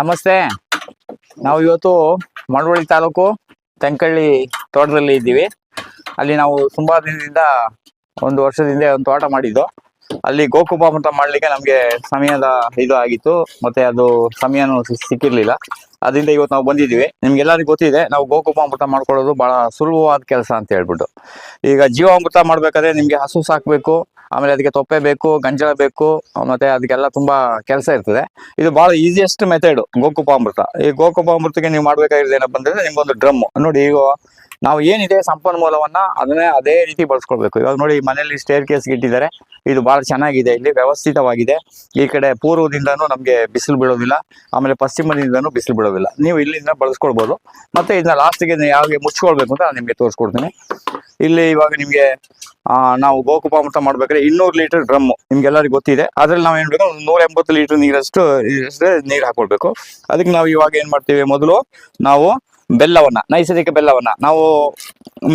ನಮಸ್ತೆ. ನಾವು ಇವತ್ತು ಮಳವಳ್ಳಿ ತಾಲೂಕು ತೆಂಕಳ್ಳಿ ತೋಟದಲ್ಲಿ ಇದ್ದೀವಿ. ಅಲ್ಲಿ ನಾವು ತುಂಬಾ ದಿನದಿಂದ ಒಂದು ವರ್ಷದಿಂದ ಒಂದು ತೋಟ ಮಾಡಿದ್ದು. ಅಲ್ಲಿ ಗೋಕುಪಾಮೃತ ಮಾಡ್ಲಿಕ್ಕೆ ನಮ್ಗೆ ಸಮಯದ ಇದು ಆಗಿತ್ತು. ಮತ್ತೆ ಅದು ಸಮಯನೂ ಸಿಕ್ಕಿರ್ಲಿಲ್ಲ. ಅದರಿಂದ ಇವತ್ತು ನಾವು ಬಂದಿದ್ದೀವಿ. ನಿಮ್ಗೆಲ್ಲರಿಗೂ ಗೊತ್ತಿದೆ, ನಾವು ಗೋಕುಪಾಮೃತ ಮಾಡ್ಕೊಳ್ಳೋದು ಬಹಳ ಸುಲಭವಾದ ಕೆಲಸ ಅಂತ ಹೇಳ್ಬಿಟ್ಟು. ಈಗ ಜೀವಾಮೃತ ಮಾಡ್ಬೇಕಾದ್ರೆ ನಿಮ್ಗೆ ಹಸು ಸಾಕ್ಬೇಕು ಆಮೇಲೆ ಅದಕ್ಕೆ ತೊಪ್ಪೆ ಬೇಕು, ಗಂಜಲ ಬೇಕು, ಮತ್ತೆ ಅದಕ್ಕೆಲ್ಲ ತುಂಬಾ ಕೆಲಸ ಇರ್ತದೆ. ಇದು ಬಹಳ ಈಸಿಯೆಸ್ಟ್ ಮೆಥಡ್ ಗೋಕುಪಾಮೃತ. ಈ ಗೋಕುಪಾಮೃತಕ್ಕೆ ನೀವು ಮಾಡ್ಬೇಕಾಗಿರೋದು ಏನಪ್ಪ ಅಂದ್ರೆ ನಿಮ್ಗೊಂದು ಡ್ರಮ್ ನೋಡಿ, ಈಗ ನಾವು ಏನಿದೆ ಸಂಪನ್ಮೂಲವನ್ನ ಅದನ್ನೇ ಅದೇ ರೀತಿ ಬಳಸ್ಕೊಳ್ಬೇಕು. ಇವಾಗ ನೋಡಿ, ಮನೆಯಲ್ಲಿ ಸ್ಟೇರ್ ಕೇಸ್ ಇಟ್ಟಿದ್ದಾರೆ. ಇದು ಬಹಳ ಚೆನ್ನಾಗಿದೆ, ಇಲ್ಲಿ ವ್ಯವಸ್ಥಿತವಾಗಿದೆ. ಈ ಕಡೆ ಪೂರ್ವದಿಂದನೂ ನಮಗೆ ಬಿಸಿಲು ಬೀಳೋದಿಲ್ಲ. ಆಮೇಲೆ ಪಶ್ಚಿಮದಿಂದನೂ ಬಿಸಿಲು ಬಿಡೋದಿಲ್ಲ ನೀವು ಇಲ್ಲಿಂದ ಬಳಸ್ಕೊಳ್ಬಹುದು ಮತ್ತೆ ಇದನ್ನ ಲಾಸ್ಟ್ಗೆ ಯಾವಾಗ ಮುಚ್ಕೊಳ್ಬೇಕು ಅಂತ ನಾನು ನಿಮಗೆ ತೋರಿಸ್ಕೊಡ್ತೀನಿ. ಇಲ್ಲಿ ಇವಾಗ ನಿಮಗೆ ನಾವು ಗೋಕುಪಾಮೃತ ಮಾಡ್ಬೇಕಾದ್ರೆ ಇನ್ನೂರು ಲೀಟರ್ ಡ್ರಮ್ ನಿಮ್ಗೆಲ್ಲರಿಗೂ ಗೊತ್ತಿದೆ. ಅದ್ರಲ್ಲಿ ನಾವು ಏನ್ ಬೇಕು ನೂರ ಎಂಬತ್ತು ಲೀಟರ್ ನೀರಷ್ಟು ನೀರ್ ಹಾಕೊಳ್ಬೇಕು. ಅದಕ್ಕೆ ನಾವು ಇವಾಗ ಏನ್ ಮಾಡ್ತೀವಿ ಮೊದಲು, ನಾವು ಬೆಲ್ಲವನ್ನ, ನೈಸರ್ಗಿಕ ಬೆಲ್ಲವನ್ನ, ನಾವು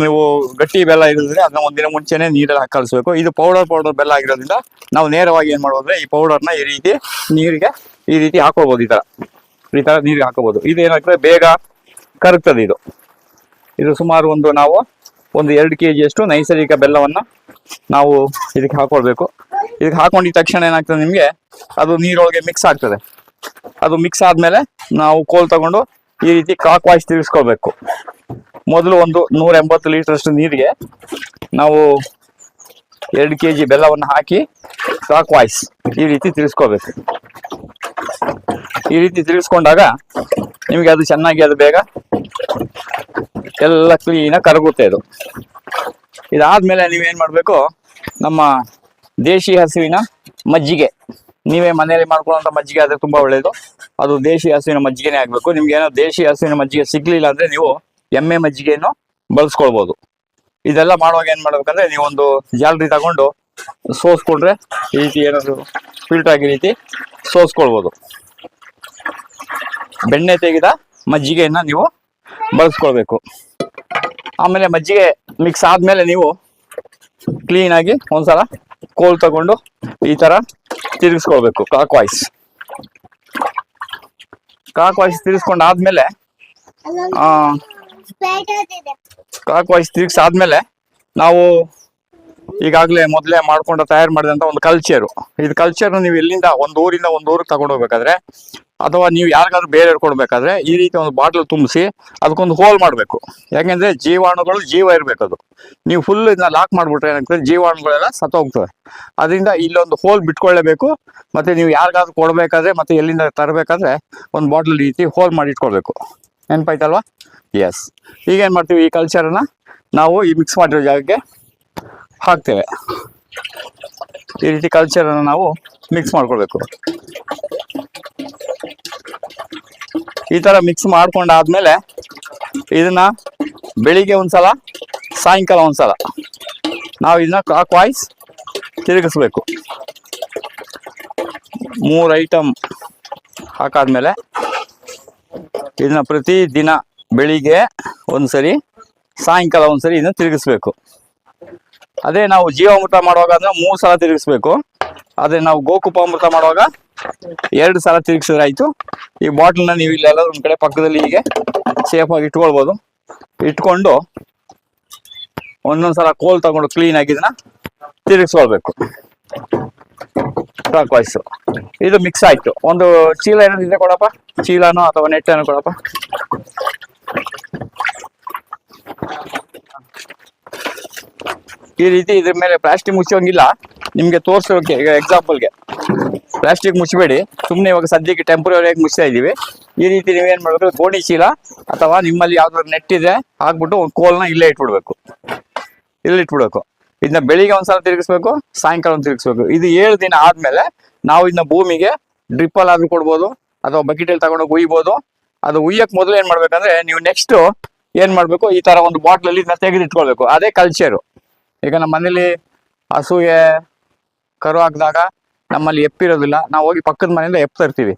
ನೀವು ಗಟ್ಟಿ ಬೆಲ್ಲ ಇರೋದ್ರೆ ಅದನ್ನ ಒಂದಿನ ಮುಂಚೆನೆ ನೀರಲ್ಲಿ ಹಾಕಲ್ಸ್ಬೇಕು ಇದು ಪೌಡರ್ ಪೌಡರ್ ಬೆಲ್ಲ ಆಗಿರೋದ್ರಿಂದ ನಾವು ನೇರವಾಗಿ ಏನ್ ಮಾಡೋದ್ರೆ ಈ ಪೌಡರ್ನ ಈ ರೀತಿ ನೀರಿಗೆ ಈ ರೀತಿ ಹಾಕೋಬಹುದು ಈ ತರ. ಈ ತರ ನೀರಿಗೆ ಹಾಕೋಬಹುದು ಇದು ಏನಾಗ್ತದೆ ಬೇಗ ಕರಗ್ತದೆ ಇದು. ಇದು ಸುಮಾರು ಒಂದು ನಾವು ಒಂದು ಎರಡು ಕೆ ಜಿಯಷ್ಟು ನೈಸರ್ಗಿಕ ಬೆಲ್ಲವನ್ನು ನಾವು ಇದಕ್ಕೆ ಹಾಕೊಳ್ಬೇಕು. ಇದಕ್ಕೆ ಹಾಕೊಂಡಿದ ತಕ್ಷಣ ಏನಾಗ್ತದೆ ನಿಮಗೆ? ಅದು ನೀರೊಳಗೆ ಮಿಕ್ಸ್ ಆಗ್ತದೆ. ಅದು ಮಿಕ್ಸ್ ಆದಮೇಲೆ ನಾವು ಕೋಲ್ ತಗೊಂಡು ಈ ರೀತಿ ಕಾಕ್ ವಾಯ್ಸ್ ತಿರುಗಿಸ್ಕೊಳ್ಬೇಕು. ಮೊದಲು ಒಂದು ನೂರ ಎಂಬತ್ತು ಲೀಟ್ರಷ್ಟು ನೀರಿಗೆ ನಾವು ಎರಡು ಕೆ ಜಿ ಬೆಲ್ಲವನ್ನು ಹಾಕಿ ಕಾಕ್ ವಾಯ್ಸ್ ಈ ರೀತಿ ತಿರುಗಿಸ್ಕೋಬೇಕು ಈ ರೀತಿ ತಿರುಗಿಸ್ಕೊಂಡಾಗ ನಿಮಗೆ ಅದು ಚೆನ್ನಾಗಿ, ಅದು ಬೇಗ ಎಲ್ಲ ಕ್ಲೀನಾಗಿ ಕರಗುತ್ತೆ ಇದು. ಇದಾದ್ಮೇಲೆ ನೀವೇನ್ ಮಾಡ್ಬೇಕು? ನಮ್ಮ ದೇಶಿ ಹಸುವಿನ ಮಜ್ಜಿಗೆ. ನೀವೇ ಮನೆಯಲ್ಲಿ ಮಾಡ್ಕೊಳ್ಳುವಂತ ಮಜ್ಜಿಗೆ ಆದ್ರೆ ತುಂಬಾ ಒಳ್ಳೇದು. ಅದು ದೇಶಿ ಹಸುವಿನ ಮಜ್ಜಿಗೆನೇ ಆಗ್ಬೇಕು. ನಿಮ್ಗೆ ಏನೋ ದೇಶಿ ಹಸುವಿನ ಮಜ್ಜಿಗೆ ಸಿಗ್ಲಿಲ್ಲ ಅಂದ್ರೆ ನೀವು ಎಮ್ಮೆ ಮಜ್ಜಿಗೆಯನ್ನು ಬಳಸ್ಕೊಳ್ಬಹುದು ಇದೆಲ್ಲ ಮಾಡುವಾಗ ಏನ್ ಮಾಡ್ಬೇಕಂದ್ರೆ ನೀವೊಂದು ಜಾಲರಿ ತಗೊಂಡು ಸೋಸ್ಕೊಂಡ್ರೆ ಈ ರೀತಿ ಏನಾದ್ರು ಫಿಲ್ಟರ್ ಆಗಿ ರೀತಿ ಸೋಸ್ಕೊಳ್ಬೋದು. ಬೆಣ್ಣೆ ತೆಗೆದ ಮಜ್ಜಿಗೆಯನ್ನ ನೀವು ಬಳಸ್ಕೊಳ್ಬೇಕು. ಆಮೇಲೆ ಮಜ್ಜಿಗೆ ಮಿಕ್ಸ್ ಆದ್ಮೇಲೆ ನೀವು ಕ್ಲೀನ್ ಆಗಿ ಒಂದ್ಸಲ ಕೋಲ್ ತಗೊಂಡು ಈ ತರ ತಿರುಗಿಸ್ಕೊಳ್ಬೇಕು ಕಾಕ್ ವಾಯ್ಸ್ ಕಾಕ್ ವಾಯ್ಸ್ ತಿರ್ಗಿಸ್ಕೊಂಡ್ ಆದ್ಮೇಲೆ ಆ ಕಾಕ್ ವಾಯ್ಸ್ ತಿರ್ಗಿಸಾದ್ಮೇಲೆ ನಾವು ಈಗಾಗಲೇ ಮೊದಲೇ ಮಾಡ್ಕೊಂಡು ತಯಾರು ಮಾಡಿದಂಥ ಒಂದು ಕಲ್ಚರು ಇದು ಕಲ್ಚರ್ ನೀವು ಎಲ್ಲಿಂದ, ಒಂದು ಊರಿಂದ ಒಂದು ಊರಿಗೆ ತಗೊಂಡು ಹೋಗ್ಬೇಕಾದ್ರೆ ಅಥವಾ ನೀವು ಯಾರಿಗಾದ್ರೂ ಬೇರೆ ಕೊಡ್ಬೇಕಾದ್ರೆ ಈ ರೀತಿ ಒಂದು ಬಾಟ್ಲ್ ತುಂಬಿಸಿ ಅದಕ್ಕೊಂದು ಹೋಲ್ ಮಾಡಬೇಕು. ಯಾಕೆಂದ್ರೆ ಜೀವಾಣುಗಳು ಜೀವ ಇರಬೇಕು ಅದು. ನೀವು ಫುಲ್ ಇದನ್ನ ಲಾಕ್ ಮಾಡ್ಬಿಟ್ರೆ ಏನಾಗ್ತದೆ? ಜೀವಾಣುಗಳೆಲ್ಲ ಸತ್ತೋಗ್ತವೆ. ಅದರಿಂದ ಇಲ್ಲೊಂದು ಹೋಲ್ ಬಿಟ್ಕೊಳ್ಳೇಬೇಕು. ಮತ್ತೆ ನೀವು ಯಾರಿಗಾದ್ರೂ ಕೊಡಬೇಕಾದ್ರೆ ಮತ್ತೆ ಎಲ್ಲಿಂದ ತರಬೇಕಾದ್ರೆ ಒಂದು ಬಾಟ್ಲ್ ರೀತಿ ಹೋಲ್ ಮಾಡಿ ಇಟ್ಕೊಳ್ಬೇಕು. ನೆನಪಾಯ್ತಲ್ವಾ? ಎಸ್ ಈಗ ಏನ್ ಮಾಡ್ತೀವಿ? ಈ ಕಲ್ಚರನ್ನ ನಾವು ಈ ಮಿಕ್ಸ್ ಮಾಡಿರೋ ಜಾಗಕ್ಕೆ ಹಾಕ್ತೇವೆ. ಈ ರೀತಿ ಕಲ್ಚರನ್ನು ನಾವು ಮಿಕ್ಸ್ ಮಾಡ್ಕೊಳ್ಬೇಕು. ಈ ತರ ಮಿಕ್ಸ್ ಮಾಡ್ಕೊಂಡಾದ್ಮೇಲೆ ಇದನ್ನ ಬೆಳಿಗ್ಗೆ ಒಂದ್ಸಲ, ಸಾಯಂಕಾಲ ಒಂದ್ಸಲ ನಾವು ಇದನ್ನ ಕಾಕ್ ವಾಯ್ಸ್ ತಿರುಗಿಸ್ಬೇಕು. ಮೂರು ಐಟಮ್ ಹಾಕಾದ್ಮೇಲೆ ಇದನ್ನ ಪ್ರತಿ ದಿನ ಬೆಳಿಗ್ಗೆ ಒಂದ್ಸರಿ, ಸಾಯಂಕಾಲ ಒಂದ್ಸರಿ ಇದನ್ನ ತಿರುಗಿಸ್ಬೇಕು. ಅದೇ ನಾವು ಜೀವಾಮೃತ ಮಾಡುವಾಗ ಅಂದ್ರೆ ಮೂರು ಸಲ ತಿರುಗಿಸ್ಬೇಕು. ಅದೇ ನಾವು ಗೋಕುಪಾಮೃತ ಮಾಡುವಾಗ ಎರಡು ಸಲ ತಿರುಗಿಸಿದ್ರೆ ಆಯ್ತು. ಈ ಬಾಟಲ್ನ ನೀವು ಇಲ್ಲೆಲ್ಲ ಒಂದ್ ಕಡೆ ಪಕ್ಕದಲ್ಲಿ ಹೀಗೆ ಸೇಫ್ ಆಗಿ ಇಟ್ಕೊಳ್ಬೋದು. ಇಟ್ಕೊಂಡು ಒಂದೊಂದ್ಸಲ ಕೋಲ್ ತಗೊಂಡು ಕ್ಲೀನ್ ಆಗಿ ಇದನ್ನ ತಿರುಗಿಸ್ಕೊಳ್ಬೇಕು. ಕ್ಲಾಕ್ ವಾಯ್ಸ್ ಇದು ಮಿಕ್ಸ್ ಆಯ್ತು. ಒಂದು ಚೀಲ ಏನಾದ್ರು ಕೊಡಪ್ಪ? ಚೀಲನೋ ಅಥವಾ ನೆಟ್ಟನೋ ಕೊಡಪ್ಪ? ಈ ರೀತಿ ಇದ್ರ ಮೇಲೆ ಪ್ಲಾಸ್ಟಿಕ್ ಮುಚ್ಚೋಂಗಿಲ್ಲ. ನಿಮ್ಗೆ ತೋರ್ಸೋಕೆ ಎಕ್ಸಾಂಪಲ್ಗೆ ಪ್ಲಾಸ್ಟಿಕ್ ಮುಚ್ಚಬೇಡಿ ಸುಮ್ಮನೆ ಇವಾಗ ಸದ್ಯಕ್ಕೆ ಟೆಂಪ್ರರಿಯಾಗಿ ಮುಚ್ತಾ ಇದೀವಿ ಈ ರೀತಿ ನೀವೇನ್ ಮಾಡ್ಬೇಕು? ಗೋಣಿ ಚೀಲ ಅಥವಾ ನಿಮ್ಮಲ್ಲಿ ಯಾವ್ದಾದ್ರು ನೆಟ್ಟಿದೆ ಹಾಕ್ಬಿಟ್ಟು ಒಂದು ಕೋಲ್ನ ಇಲ್ಲೇ ಇಟ್ಬಿಡ್ಬೇಕು. ಇಲ್ಲಿ ಇಟ್ಬಿಡ್ಬೇಕು. ಇದನ್ನ ಬೆಳಿಗ್ಗೆ ಒಂದ್ಸಲ ತಿರುಗಿಸ್ಬೇಕು, ಸಾಯಂಕಾಲ ಒಂದು ತಿರುಗಿಸ್ಬೇಕು. ಇದು ಏಳು ದಿನ ಆದ್ಮೇಲೆ ನಾವು ಇದನ್ನ ಭೂಮಿಗೆ ಡ್ರಿಪ್ಪಲ್ ಆದ್ರೂ ಕೊಡ್ಬೋದು, ಅಥವಾ ಬಕೆಟಲ್ಲಿ ತಗೊಂಡೋಗಿ ಉಯ್ಬೋದು. ಅದು ಉಯ್ಯಕ್ ಮೊದಲು ಏನ್ ಮಾಡ್ಬೇಕಂದ್ರೆ ನೀವು ನೆಕ್ಸ್ಟ್ ಏನ್ ಮಾಡ್ಬೇಕು? ಈ ತರ ಒಂದು ಬಾಟ್ಲಲ್ಲಿ ಇದನ್ನ ತೆಗೆದಿಟ್ಕೊಳ್ಬೇಕು. ಅದೇ ಕಲ್ಚರು ಈಗ ನಮ್ಮ ಮನೇಲಿ ಹಸುಗೆ, ಕರು ಹಾಕಿದಾಗ ನಮ್ಮಲ್ಲಿ ಎಪ್ಪಿರೋದಿಲ್ಲ. ನಾವು ಹೋಗಿ ಪಕ್ಕದ ಮನೆಯಿಂದ ಎಪ್ ತರ್ತೀವಿ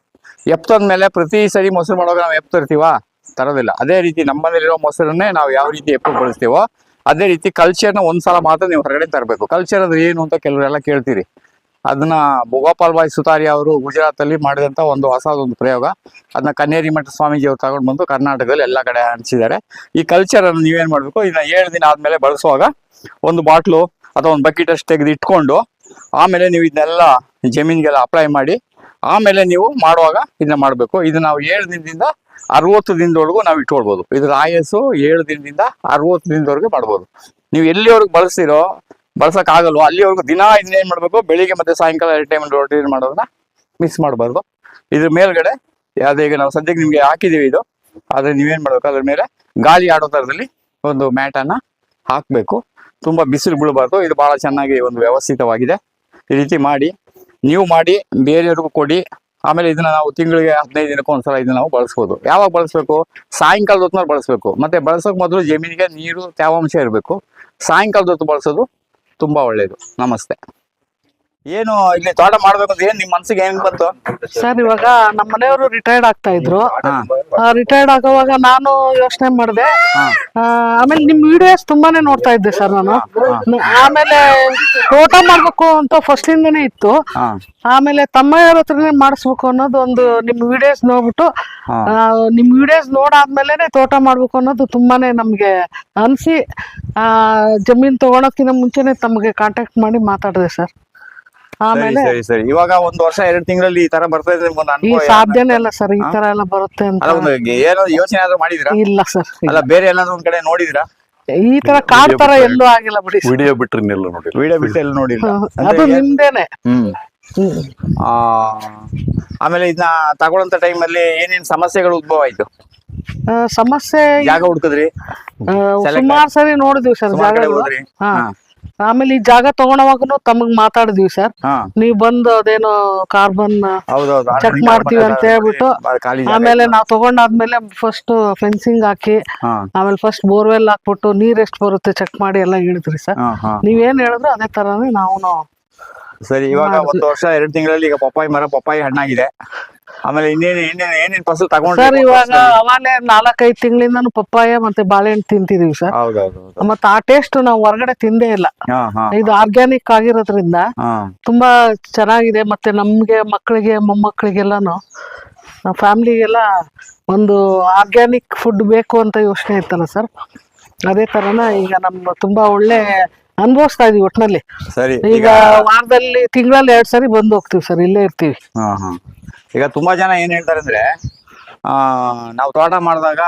ಎಪ್ ತಂದ್ಮೇಲೆ ಪ್ರತಿ ಸರಿ ಮೊಸರು ಮಾಡುವಾಗ ನಾವು ಎಪ್ ತರ್ತೀವಾ ತರೋದಿಲ್ಲ. ಅದೇ ರೀತಿ ನಮ್ಮನೇಲಿರೋ ಮೊಸರನ್ನೇ ನಾವು ಯಾವ ರೀತಿ ಎಪ್ಪು ಬಳಸ್ತೀವೋ, ಅದೇ ರೀತಿ ಕಲ್ಚರ್ನ ಒಂದ್ಸಲ ಮಾತ್ರ ನೀವು ಹೊರಗಡೆ ತರಬೇಕು. ಕಲ್ಚರ್ ಅಂದ್ರೆ ಏನು ಅಂತ ಕೆಲವರೆಲ್ಲ ಕೇಳ್ತೀರಿ. ಅದನ್ನ ಭೋಗೋಪಾಲ್ ಬಾಯ್ ಸುತಾರಿ ಅವರು ಗುಜರಾತ್ ಅಲ್ಲಿ ಮಾಡಿದಂತ ಒಂದು ಹೊಸದೊಂದು ಪ್ರಯೋಗ. ಅದನ್ನ ಕನ್ನೇರಿ ಮಠ ಸ್ವಾಮೀಜಿ ಅವರು ತಗೊಂಡು ಬಂದು ಕರ್ನಾಟಕದಲ್ಲಿ ಎಲ್ಲ ಕಡೆ ಹಂಚಿದ್ದಾರೆ. ಈ ಕಲ್ಚರ್ ಅನ್ನು ನೀವೇನ್ ಮಾಡ್ಬೇಕು? ಇದನ್ನ ಏಳು ದಿನ ಆದ್ಮೇಲೆ ಬಳಸುವಾಗ ಒಂದು ಬಾಟ್ಲು ಅಥವಾ ಒಂದು ಬಕೆಟ್ ಅಷ್ಟು ತೆಗೆದು ಇಟ್ಕೊಂಡು ಆಮೇಲೆ ನೀವು ಇದನ್ನೆಲ್ಲ ಜಮೀನಿಗೆಲ್ಲ ಅಪ್ಲೈ ಮಾಡಿ, ಆಮೇಲೆ ನೀವು ಮಾಡುವಾಗ ಇದನ್ನ ಮಾಡಬೇಕು. ಇದು ನಾವು ಏಳು ದಿನದಿಂದ ಅರವತ್ತು ದಿನದವರೆಗೂ ನಾವು ಇಟ್ಕೊಳ್ಬೋದು. ಇದ್ರ ಆಯಸ್ಸು ಏಳು ದಿನದಿಂದ ಅರವತ್ತು ದಿನದವರೆಗೂ ಮಾಡ್ಬೋದು. ನೀವು ಎಲ್ಲಿವರೆಗೂ ಬಳಸ್ತೀರೋ ಬಳಸೋಕ್ಕಾಗಲ್ವೋ ಅಲ್ಲಿವರೆಗೂ ದಿನ ಇದನ್ನ ಏನ್ ಮಾಡ್ಬೇಕು? ಬೆಳಿಗ್ಗೆ ಮತ್ತೆ ಸಾಯಂಕಾಲ ಎರಡು ಟೈಮ್ ರೊಟೀನ್ ಮಾಡೋದನ್ನ ಮಿಸ್ ಮಾಡಬಾರ್ದು. ಇದ್ರ ಮೇಲ್ಗಡೆ ಯಾವುದೇ ಈಗ ನಾವು ಸದ್ಯಕ್ಕೆ ನಿಮಗೆ ಹಾಕಿದೀವಿ ಇದು. ಆದರೆ ನೀವೇನು ಮಾಡಬೇಕು? ಅದ್ರ ಮೇಲೆ ಗಾಳಿ ಆಡೋ ತರದಲ್ಲಿ ಒಂದು ಮ್ಯಾಟನ್ನು ಹಾಕ್ಬೇಕು. ತುಂಬಾ ಬಿಸಿಲು ಬೀಳಬಾರ್ದು. ಇದು ಬಹಳ ಚೆನ್ನಾಗಿ ಒಂದು ವ್ಯವಸ್ಥಿತವಾಗಿದೆ. ಈ ರೀತಿ ಮಾಡಿ, ನೀವು ಮಾಡಿ, ಬೇರೆಯವ್ರಿಗೂ ಕೊಡಿ. ಆಮೇಲೆ ಇದನ್ನ ನಾವು ತಿಂಗಳಿಗೆ ಹದಿನೈದು ದಿನಕ್ಕೆ ಒಂದ್ಸಲ ಇದನ್ನ ನಾವು ಬಳಸ್ಬೋದು. ಯಾವಾಗ ಬಳಸ್ಬೇಕು? ಸಾಯಂಕಾಲದ ಹೊತ್ತು ಬಳಸ್ಬೇಕು. ಮತ್ತೆ ಬಳಸೋಕೆ ಮೊದಲು ಜಮೀನಿಗೆ ನೀರು, ತೇವಾಂಶ ಇರಬೇಕು. ಸಾಯಂಕಾಲದ ಹೊತ್ತು ಬಳಸೋದು ತುಂಬಾ ಒಳ್ಳೇದು. ನಮಸ್ತೆ. ಏನು ಇಲ್ಲಿ ತೋಟ ಮಾಡ್ಬೇಕು ಅಂತ ಏನ್ ನಿಮ್ ಮನ್ಸಿಗೆ ಹೆಂಗ್ ಬಂತು? ಸರ್ ಇವಾಗ ನಮ್ಮ ಮನೆಯವರು ರಿಟೈರ್ಡ್ ಆಗ್ತಾ ಇದ್ರು. ರಿಟೈರ್ಡ್ ಆಗುವಾಗ ನಾನು ಯೋಚನೆ ಮಾಡಿದೆ. ಆಮೇಲೆ ನಿಮ್ ವಿಡಿಯೋಸ್ ತುಂಬಾನೇ ನೋಡ್ತಾ ಇದ್ದೆ ಸರ್ ನಾನು. ಆಮೇಲೆ ತೋಟ ಮಾಡ್ಬೇಕು ಅಂತ ಫಸ್ಟ್ ಇಂದನೇ ಇತ್ತು. ಆಮೇಲೆ ಆಮೇಲೆ ತಮ್ಮಯ್ಯವ್ರ ಹತ್ರನೇ ಮಾಡಿಸ್ಬೇಕು ಅನ್ನೋದು ಒಂದು ನಿಮ್ ವಿಡಿಯೋಸ್ ನೋಡ್ಬಿಟ್ಟು ಆ, ನಿಮ್ ವಿಡಿಯೋಸ್ ನೋಡಾದ್ಮೇಲೆನೆ ತೋಟ ಮಾಡ್ಬೇಕು ಅನ್ನೋದು ತುಂಬಾನೇ ನಮ್ಗೆ ಅನ್ಸಿ ಆ ಜಮೀನ್ ತಗೊಳಕ್ಕಿಂತ ಮುಂಚೆನೆ ತಮಗೆ ಕಾಂಟ್ಯಾಕ್ಟ್ ಮಾಡಿ ಮಾತಾಡಿದೆ ಸರಿ. ಆಮೇಲೆ ಸರಿ ಸರಿ. ಇವಾಗ ಒಂದ್ ವರ್ಷ ಎರಡು ತಿಂಗಳಲ್ಲಿ ಈ ತರ ಬರ್ತಾ ಇದ್ರೆ ಈ ಅನುಭವ ಸಾಧ್ಯನೇ ಇಲ್ಲ ಸರ್ ಈ ತರ ಎಲ್ಲ ಬರುತ್ತೆ ಅಂತ. ಅಲ್ಲ ಒಂದು ಏನೋ ಯೋಚನೆ ಆದ್ರೂ ಮಾಡಿದಿರಾ? ಇಲ್ಲ ಸರ್ ಅಲ್ಲ ಬೇರೆ ಎಲ್ಲಾದ್ರೂ ಒಂದ್ ಕಡೆ ನೋಡಿದಿರಾ? ಈ ತರ ಕಾರ್ ತರ ಎಲ್ಲೂ ಆಗಿಲ್ಲ ಬಿಡಿ sir. ವಿಡಿಯೋ ಬಿಟ್ರಿ ನೋಡಿ ವಿಡಿಯೋ ಬಿಟ್ಟು ಎಲ್ಲ ನೋಡಿಲ್ಲ. ಅಂದ್ರೆ ಅದು ಏನ್- ನಿಮ್ದೇನೆ. ಹ್ಮ್. ಹ್ಮ್. ಆ ಆಮೇಲೆ ಇದನ್ನ ತಗೊಳ್ಳಂತ ಅಲ್ಲಿ ಏನೇನ್ ಸಮಸ್ಯೆಗಳು ಉದ್ಭವ ಆಯ್ತು? ಆ, ಸಮಸ್ಯೆ ಜಾಗ ಹುಡುಕಿದ್ರಿ? ಸುಮಾರು ಸರಿ ನೋಡಿದ್ವಿ ಸರ್ ಜಾಗ ಕಡೆ ಜಾಗಗಳು ಹೋದ್ರಿ? ಹಾ. ಹಾ. ಆಮೇಲೆ ಈ ಜಾಗ ತಗೊಳವಾಗನು ತಮಗ್ ಮಾತಾಡಿದ್ವಿ ಸರ್. ಹಾ. ನೀವ್ ಬಂದು ಅದೇನೋ ಕಾರ್ಬನ್ ಹೌದೌದು ಚೆಕ್ ಮಾಡ್ತೀವಿ ಅಂತ ಹೇಳ್ಬಿಟ್ಟು ಆಮೇಲೆ ನಾವ್ ತಗೊಂಡಾದ್ಮೇಲೆ ಫಸ್ಟ್ ಫೆನ್ಸಿಂಗ್ ಹಾಕಿ ಹಾ. ಆಮೇಲೆ ಫಸ್ಟ್ ಬೋರ್ವೆಲ್ ಹಾಕ್ಬಿಟ್ಟು ನೀರ್ ಎಷ್ಟ್ ಬರುತ್ತೆ ಚೆಕ್ ಮಾಡಿ ಎಲ್ಲ ಹೇಳಿದ್ರಿ ಸರ್. ಹಾ ಹಾ. ನೀವೇನ್ ಹೇಳಿದ್ರು ಅದೇ ತರಾನೇ ನಾವು ಸರಿ ಇವಾಗ. ಒಂದು ವರ್ಷ ಎರಡು ತಿಂಗಳಲ್ಲಿ ಈಗ ಪಪ್ಪಾಯಿ ಮರ ಪಪ್ಪಾಯಿ ಹಣ್ಣಾಗಿದೆ. ಆಮೇಲೆ ಇನ್ನೇನು ಇನ್ನೇನು ಏನೇನು ಫಸಲು ಸರ್ ತಗೊಂಡ್ರಿ ಇವಾಗ ಅವಾಗಲೇ ನಾಲ್ಕೈದು ತಿಂಗಳಿಂದ ಪಪ್ಪಾಯ ಮತ್ತೆ ಬಾಳೆಹಣ್ಣು ತಿಂತಿದೀವಿ ಸರ್. ಹೌದೌದು ಮತ್ತೆ ಆ ಟೇಸ್ಟ್ ನಾವು ಹೊರಗಡೆ ತಿಂದೇ ಇಲ್ಲ. ಹಾ ಹಾ. ಇದು ಆರ್ಗ್ಯಾನಿಕ್ ಆಗಿರೋದ್ರಿಂದ ಹಾ. ತುಂಬಾ ಚೆನ್ನಾಗಿದೆ. ಮತ್ತೆ ನಮ್ಗೆ ಮಕ್ಕಳಿಗೆ ಮೊಮ್ಮಕ್ಕಳಿಗೆಲ್ಲಾನು ಫ್ಯಾಮಿಲಿಗೆಲ್ಲ ಒಂದು ಆರ್ಗ್ಯಾನಿಕ್ ಫುಡ್ ಬೇಕು ಅಂತ ಯೋಚನೆ ಇತ್ತಲ್ಲ ಸರ್. ಅದೇ ತರನ ಈಗ ನಮ್ಮ ತುಂಬಾ ಒಳ್ಳೆ ಅನುಭವಿಸ್ತಾ ಇದೀವಿ ಒಟ್ನಲ್ಲಿ. ಸರಿ ಈಗ ವಾರದಲ್ಲಿ ತಿಂಗಳಲ್ಲಿ ಎರಡ್ ಸರಿ ಬಂದು ಹೋಗ್ತೀವಿ ಸರ್ ಇಲ್ಲೇ ಇರ್ತೀವಿ. ಹಾ ಹಾ. ಈಗ ತುಂಬಾ ಜನ ಏನ್ ಹೇಳ್ತಾರೆ ಅಂದ್ರೆ ನಾವು ತೋಟ ಮಾಡಿದಾಗ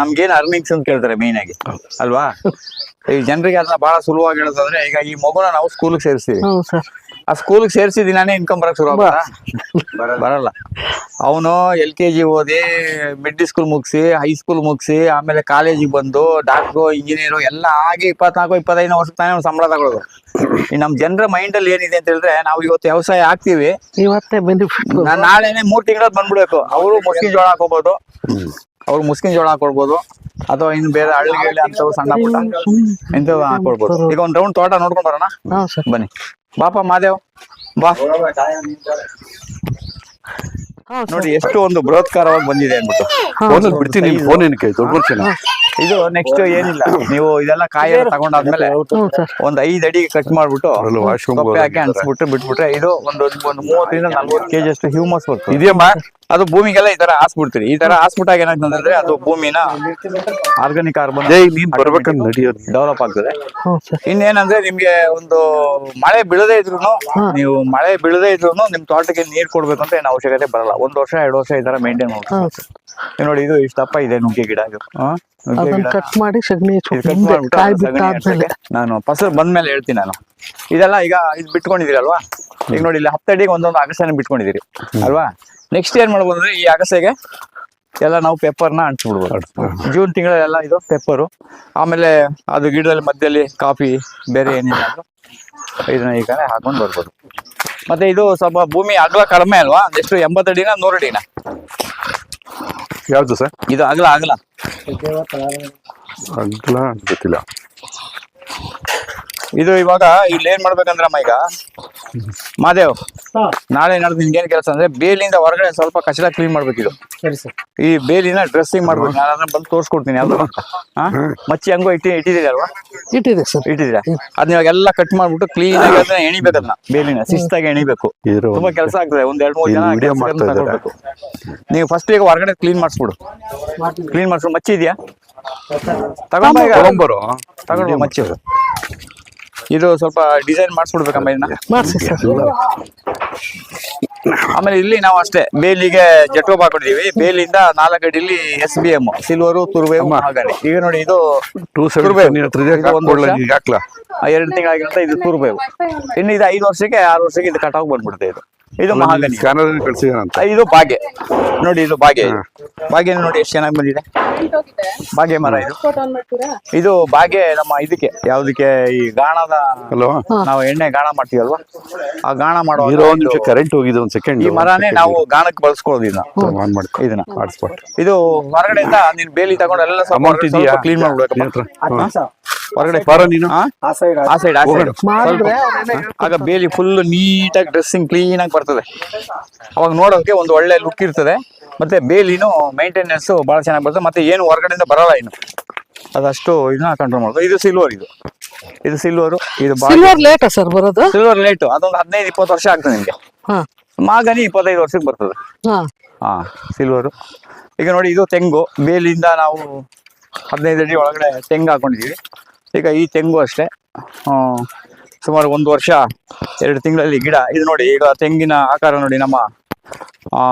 ನಮ್ಗೇನ್ ಅರ್ನಿಂಗ್ಸ್ ಅಂತ ಕೇಳ್ತಾರೆ ಮೇನ್ ಆಗಿ. ಅಲ್ವಾ? ಈ ಜನರಿಗೆ ಅದನ್ನ ಬಹಳ ಸುಲಭವಾಗಿ ಹೇಳೋದಂದ್ರೆ ಈಗ ಈ ಮಗುನ ನಾವು ಸ್ಕೂಲ್ಗೆ ಸೇರಿಸ್ತೀವಿ. ಆ ಸ್ಕೂಲ್ಗೆ ಸೇರಿಸಿ ದಿನಾನೇ ಇನ್ಕಮ್ ಬರಕ್ ಶುರು ಬರಲ್ಲ. ಅವನು ಎಲ್ ಕೆ ಜಿ ಓದಿ ಮಿಡ್ಲ್ ಸ್ಕೂಲ್ ಮುಗಿಸಿ ಹೈ ಸ್ಕೂಲ್ ಮುಗಿಸಿ ಆಮೇಲೆ ಕಾಲೇಜಿಗೆ ಬಂದು ಡಾಕ್ಟ್ರು ಇಂಜಿನಿಯರು ಎಲ್ಲ ಆಗಿ ಇಪ್ಪತ್ನಾಲ್ಕು ಇಪ್ಪತ್ತೈದು ವರ್ಷ ತಾನೇ ಅವ್ನು ಸಂಬಳ ತಗೊಳ್ಳೋದು. ಈ ನಮ್ ಜನರ ಮೈಂಡ್ ಅಲ್ಲಿ ಏನಿದೆ ಅಂತ ಹೇಳಿದ್ರೆ ನಾವು ಇವತ್ತು ವ್ಯವಸಾಯ ಆಗ್ತೀವಿ. ಇವತ್ತೇ ಬಂದು ನಾನ್ ನಾಳೆನೆ ಮೂರ್ ತಿಂಗಳ ಬಂದ್ಬಿಡ್ಬೇಕು. ಅವರು ಮುಸ್ಕಿನ್ ಜೋಳ ಹಾಕೋಬಹುದು ಅವ್ರು ಮುಸ್ಕಿನ ಜೋಳ ಹಾಕೊಳ್ಬಹುದು ಅಥವಾ ಇನ್ ಬೇರೆ ಹಳ್ಳಿಗಳಲ್ಲಿ ಅಂತವು ಸಣ್ಣ ಪುಟ್ಟ ಇಂಥವ್ ಹಾಕೊಳ್ಬಹುದು ಈಗ ಒಂದ್ ರೌಂಡ್ ತೋಟ ನೋಡ್ಕೊಂಡ್ ಬರೋಣ? ಬನ್ನಿ. ಬಾಪ ಮಾದೇವ್ ಬಾ. ನೋಡಿ ಎಷ್ಟು ಒಂದು ಬೃಹತ್ಕಾರವಾಗಿ ಬಂದಿದೆ ಅಂದ್ಬಿಟ್ಟು. ಫೋನ್ ಬಿಡ್ತೀನಿ ಫೋನ್ ಏನಕ್ಕೆ ದೊಡ್ಡ ಇದು ನೆಕ್ಸ್ಟ್ ಏನಿಲ್ಲ. ನೀವು ಇದೆಲ್ಲ ಕಾಯಿ ತಗೊಂಡಾದ್ಮೇಲೆ ಒಂದ್ ಐದ್ ಅಡಿ ಕಟ್ ಮಾಡ್ಬಿಟ್ಟು ಸೊಪ್ಪೆ ಹಾಕಿ ಅನ್ಸ್ಬಿಟ್ಟು ಬಿಟ್ಬಿಟ್ರೆ ಇದು ಒಂದು ಒಂದ್ ಮೂವತ್ತರಿಂದ ನಲ್ವತ್ತು ಕೆಜಿ ಅಷ್ಟು ಹ್ಯೂಮಸ್ ಬರ್ತದೆ ಇದೆಯಮ್ಮ? ಅದು ಭೂಮಿಗೆಲ್ಲ ಈ ತರ ಹಾಸ್ಬಿಡ್ತೀರಿ. ಈ ತರ ಹಾಸ್ಬಿಟ್ಟಾಗ ಏನಾಗ್ತಂದ್ರೆ ಅದು ಭೂಮಿನ ಆರ್ಗಾನಿಕ್ ಕಾರ್ಬನ್ ಬರ್ಬೇಕಂತ ನಡಿಯೋದು. ಡೆವಲಪ್ ಆಗ್ತದೆ. ಇನ್ನೇನಂದ್ರೆ ನಿಮ್ಗೆ ಒಂದು ಮಳೆ ಬೀಳದೇ ಇದ್ರು ನೀವು ಮಳೆ ಬೀಳದೇ ಇದ್ರು ನಿಮ್ ತೋಟಕ್ಕೆ ನೀರ್ ಕೊಡ್ಬೇಕಂತ ಅಂತ ಏನು ಅವಶ್ಯಕತೆ ಬರಲ್ಲ. ಒಂದ್ ವರ್ಷ ಎರಡು ವರ್ಷ ಈ ತರ ಮೇಂಟೈನ್ ಮಾಡ್ತಾರೆ ನೋಡಿ ಇದು ಇಷ್ಟಪ್ಪ ಇದೆ ನುಗ್ಗೆ ಗಿಡ ಇದು. ಹಾ? ನುಗ್ಗೆ ಅದನ್ನ ಗಿಡ. ಕಟ್ ಮಾಡಿ ಸಗಣಿ ಇದು cut ಮುಂದೆ ಮಾಡ್ಬಿಟ್ಟು ಕಾಯಿ ಅದು ಸಗಣಿ ಬಿಟ್ಟಾದ್ಮೇಲೆ. ಹಾಕ್ಸಕ್ಕೆ ನಾನು ಫಸಲ್ ಬಂದ್ಮೇಲೆ ಹೇಳ್ತೀನಿ ನಾನು. ಇದೆಲ್ಲ ಈಗ ಇದು ಅಲ್ವಾ ಈಗ ನೋಡಿ ಇಲ್ಲಿ ಹತ್ತಡಿಗೆ ಒಂದೊಂದು ಅಗಸೆನ ಬಿಟ್ಕೊಂಡಿದ್ದೀರಿ. ಅಲ್ವಾ? ನೆಕ್ಸ್ಟ್ ಏನ್ ಮಾಡ್ಬೋದು ಅಂದ್ರೆ ಈ ಅಗಸೆಗೆ ಎಲ್ಲ ನಾವು ಪೆಪ್ಪರ್ನ ಅಂಟಿಸ್ಬಿಡ್ಬೋದು ಜೂನ್ ತಿಂಗಳಲ್ಲೆಲ್ಲ ಇದು ಪೆಪ್ಪರು ಆಮೇಲೆ ಅದು ಗಿಡದಲ್ಲಿ ಮಧ್ಯದಲ್ಲಿ ಕಾಫಿ ಬೇರೆ ಏನಿಲ್ಲ. ಇದನ್ನ ಈ ಕಡೆ ಹಾಕೊಂಡು ಬರ್ಬೋದು. ಮತ್ತೆ ಇದು ಸ್ವಲ್ಪ ಭೂಮಿ ಅಗಲ ಕಡಿಮೆ ಅಲ್ವಾ? ಎಷ್ಟು ಎಂಬತ್ತಡಿನ ನೂರಡಿನ ಯಾವ್ದು ಸರ್? ಇದು ಅಗಲ ಅಗಲ. ಅಗಲ ಗೊತ್ತಿಲ್ಲ. ಇದು ಇವಾಗ ಇಲ್ಲಿ ಏನ್ ಮಾಡ್ಬೇಕಂದ್ರಮ್ಮ ಈಗ? ಮಾದೇವ್ ನಾಳೆ ನಾಡ್ದು ನಿಮ್ಗೆ ಏನ್ ಕೆಲಸ ಅಂದ್ರೆ ಬೇಲಿಂದ ಹೊರಗಡೆ ಸ್ವಲ್ಪ ಕಚಡ ಕ್ಲೀನ್ ಮಾಡ್ಬೇಕು ಇದು. ಸರ್ ಈ ಬೇಲಿನ ಡ್ರೆಸ್ಸಿಂಗ್ ಮಾಡ್ಬೇಕು. ನಾನು ಅದನ್ನ ಬಂದು ತೋರಿಸ್ಕೊಡ್ತೀನಿ ಅದು ಮಚ್ಚಿ ಹಂಗೋ ಇಟ್ಟಿ ಇಟ್ಟಿದ್ದೀರಿ ಅಲ್ವಾ? ಇಟ್ಟಿದೆ ಸರ್. ಇಟ್ಟಿದ್ದೀರಾ? ಅದನ್ನ ಎಲ್ಲಾ ಕಟ್ ಮಾಡ್ಬಿಟ್ಟು ಕ್ಲೀನ್ ಆಗಿ ಅದನ್ನ ಎಣಿಬೇಕು ಅದನ್ನ ಬೇಲಿನ ಶಿಸ್ತಾಗಿ ಎಣಿಬೇಕು. ತುಂಬಾ ಕೆಲಸ ಆಗ್ತದೆ. ಒಂದ್ ಎರಡ್ ಮೂರ್ ಜನ. ತಗೊಳ್ಬೇಕು ನೀವು ಫಸ್ಟ್ ಈಗ ಹೊರಗಡೆ ಕ್ಲೀನ್ ಮಾಡಿಸ್ಬಿಡು. ಕ್ಲೀನ್ ಮಾಡಿಸ್ಬಿಡು. ಮಚ್ಚಿ ಇದೆಯಾ? ತಗೊಂಡ್ ಈಗ. ತಗೊಂಬರೋ ತಗೊಂಡು ಮಚ್ಚಿ. ಇದು ಸ್ವಲ್ಪ ಡಿಸೈನ್ ಮಾಡಿಸ್ಬಿಡ್ಬೇಕಮ್ಮ ಇದನ್ನ. ಮಾಡಿಸಿ ಸರ್. ಆಮೇಲೆ ಇಲ್ಲಿ ನಾವು ಅಷ್ಟೇ ಬೇಲಿಗೆ ಜಟೋಬ್ ಹಾಕೊಂಡಿದೀವಿ. ಬೇಲಿಂದ ನಾಲ್ಕು ಅಡಿಲಿ ಎಸ್ ಬಿ ಎಂ ಸಿಲ್ವರು ತುರ್ವೆ ಈಗ ನೋಡಿ ಇದು ಟೂ ಎರಡು ತಿಂಗಳಾಗಿರುತ್ತೆ ಇದು ತುರ್ಬೇವು ಇನ್ನು ಇದು ಐದು ವರ್ಷಕ್ಕೆ ಆರು ವರ್ಷಕ್ಕೆ ಇದು ಕಟಾವ್ ಬಂದ್ಬಿಡುತ್ತೆ ಇದು. ಇದು ಮಹಾಗಣಿ ಸ್ಕ್ಯಾನರ್ ಕಳ್ಸಿದಾನಂತ. ಇದು ಬಾಗೆ. ನೋಡಿ ಇದು ಬಾಗೆ. ಬಾಗೆ ನೋಡಿ ಎಷ್ಟು ಚೆನ್ನಾಗಿ ಬಂದಿದೆ. ಬಾಗೆ ಮರ ಇದು. ಇದು ಬಾಗೆ ನಮ್ಮ ಇದಕ್ಕೆ ಯಾವ್ದಕ್ಕೆ ಈ ಗಾಣದ ಹಲೋ? ನಾವು ಎಣ್ಣೆ ಗಾಣ ಮಾಡ್ತೀವಲ್ವಾ? ಆ ಗಾಣ ಮಾಡೋ ಒಂದು ನಿಮಿಷ ಕರೆಂಟ್ ಹೋಗಿದೆ ಒಂದ್ ಸೆಕೆಂಡ್ ಈ ಮರನೇ ನಾವು ಗಾಣಕ್ಕೆ ಬಳಸ್ಕೊಳ್ಳೋದು ಇದನ್ನ. ಇದನ್ನ. ಇದು ಹೊರಗಡೆಯಿಂದ ನೀನ್ ಬೇಲಿ ತಗೊಂಡು ಎಲ್ಲ ಅಮೌಂಟ್ ಇದೆಯಾ? ಕ್ಲೀನ್ ಹತ್ರ? ಹೊರಗಡೆ ಬಾರೋ ನೀನು? ಆ? ಸೈಡ್ ಆ ಸೈಡ್ ಆಗ ಬೇಲಿ ಫುಲ್ ನೀಟಾಗಿ ಡ್ರೆಸ್ಸಿಂಗ್ ಕ್ಲೀನ್ ಆಗಿ ಬರ್ತದೆ. ಅವಾಗ ನೋಡೋಕೆ ಒಂದು ಒಳ್ಳೆ ಲುಕ್ ಇರ್ತದೆ. ಮತ್ತೆ ಬೇಲಿನೂ ಮೈಂಟೆನೆನ್ಸ್ ಬಹಳ ಚೆನ್ನಾಗಿ ಬರ್ತದೆ. ಮತ್ತೆ ಏನು ಹೊರಗಡೆಯಿಂದ ಬರಲ್ಲ ಇನ್ನು. ಅದಷ್ಟು ಇದನ್ನ ಕಂಟ್ರೋಲ್ ಮಾಡೋದು ಇದು ಸಿಲ್ವರ್ ಇದು. ಇದು ಸಿಲ್ವರು ಇದು ಸಿಲ್ವರ್ ಲೇಟ್ ಸರ್ ಬರೋದು? ಸಿಲ್ವರ್ ಲೇಟ್ ಅದೊಂದು ಹದಿನೈದು ಇಪ್ಪತ್ತು ವರ್ಷ ಆಗ್ತದೆ ನಿಮ್ಗೆ. ಮಾಗನಿ ಇಪ್ಪತ್ತೈದು ವರ್ಷಕ್ಕೆ ಬರ್ತದೆ. ಹಾ. ಸಿಲ್ವರು ಈಗ ನೋಡಿ ಇದು ತೆಂಗು. ಬೇಲಿಂದ ನಾವು ಹದಿನೈದು ಅಡಿ ಒಳಗಡೆ ತೆಂಗು ಹಾಕೊಂಡಿದೀವಿ ಈಗ ಈ ತೆಂಗು ಅಷ್ಟೇ. ಸುಮಾರು ಒಂದು ವರ್ಷ ಎರಡು ತಿಂಗಳಲ್ಲಿ ಗಿಡ ಇದು ನೋಡಿ ಈಗ ತೆಂಗಿನ ಆಕಾರ ನೋಡಿ ನಮ್ಮ ಆ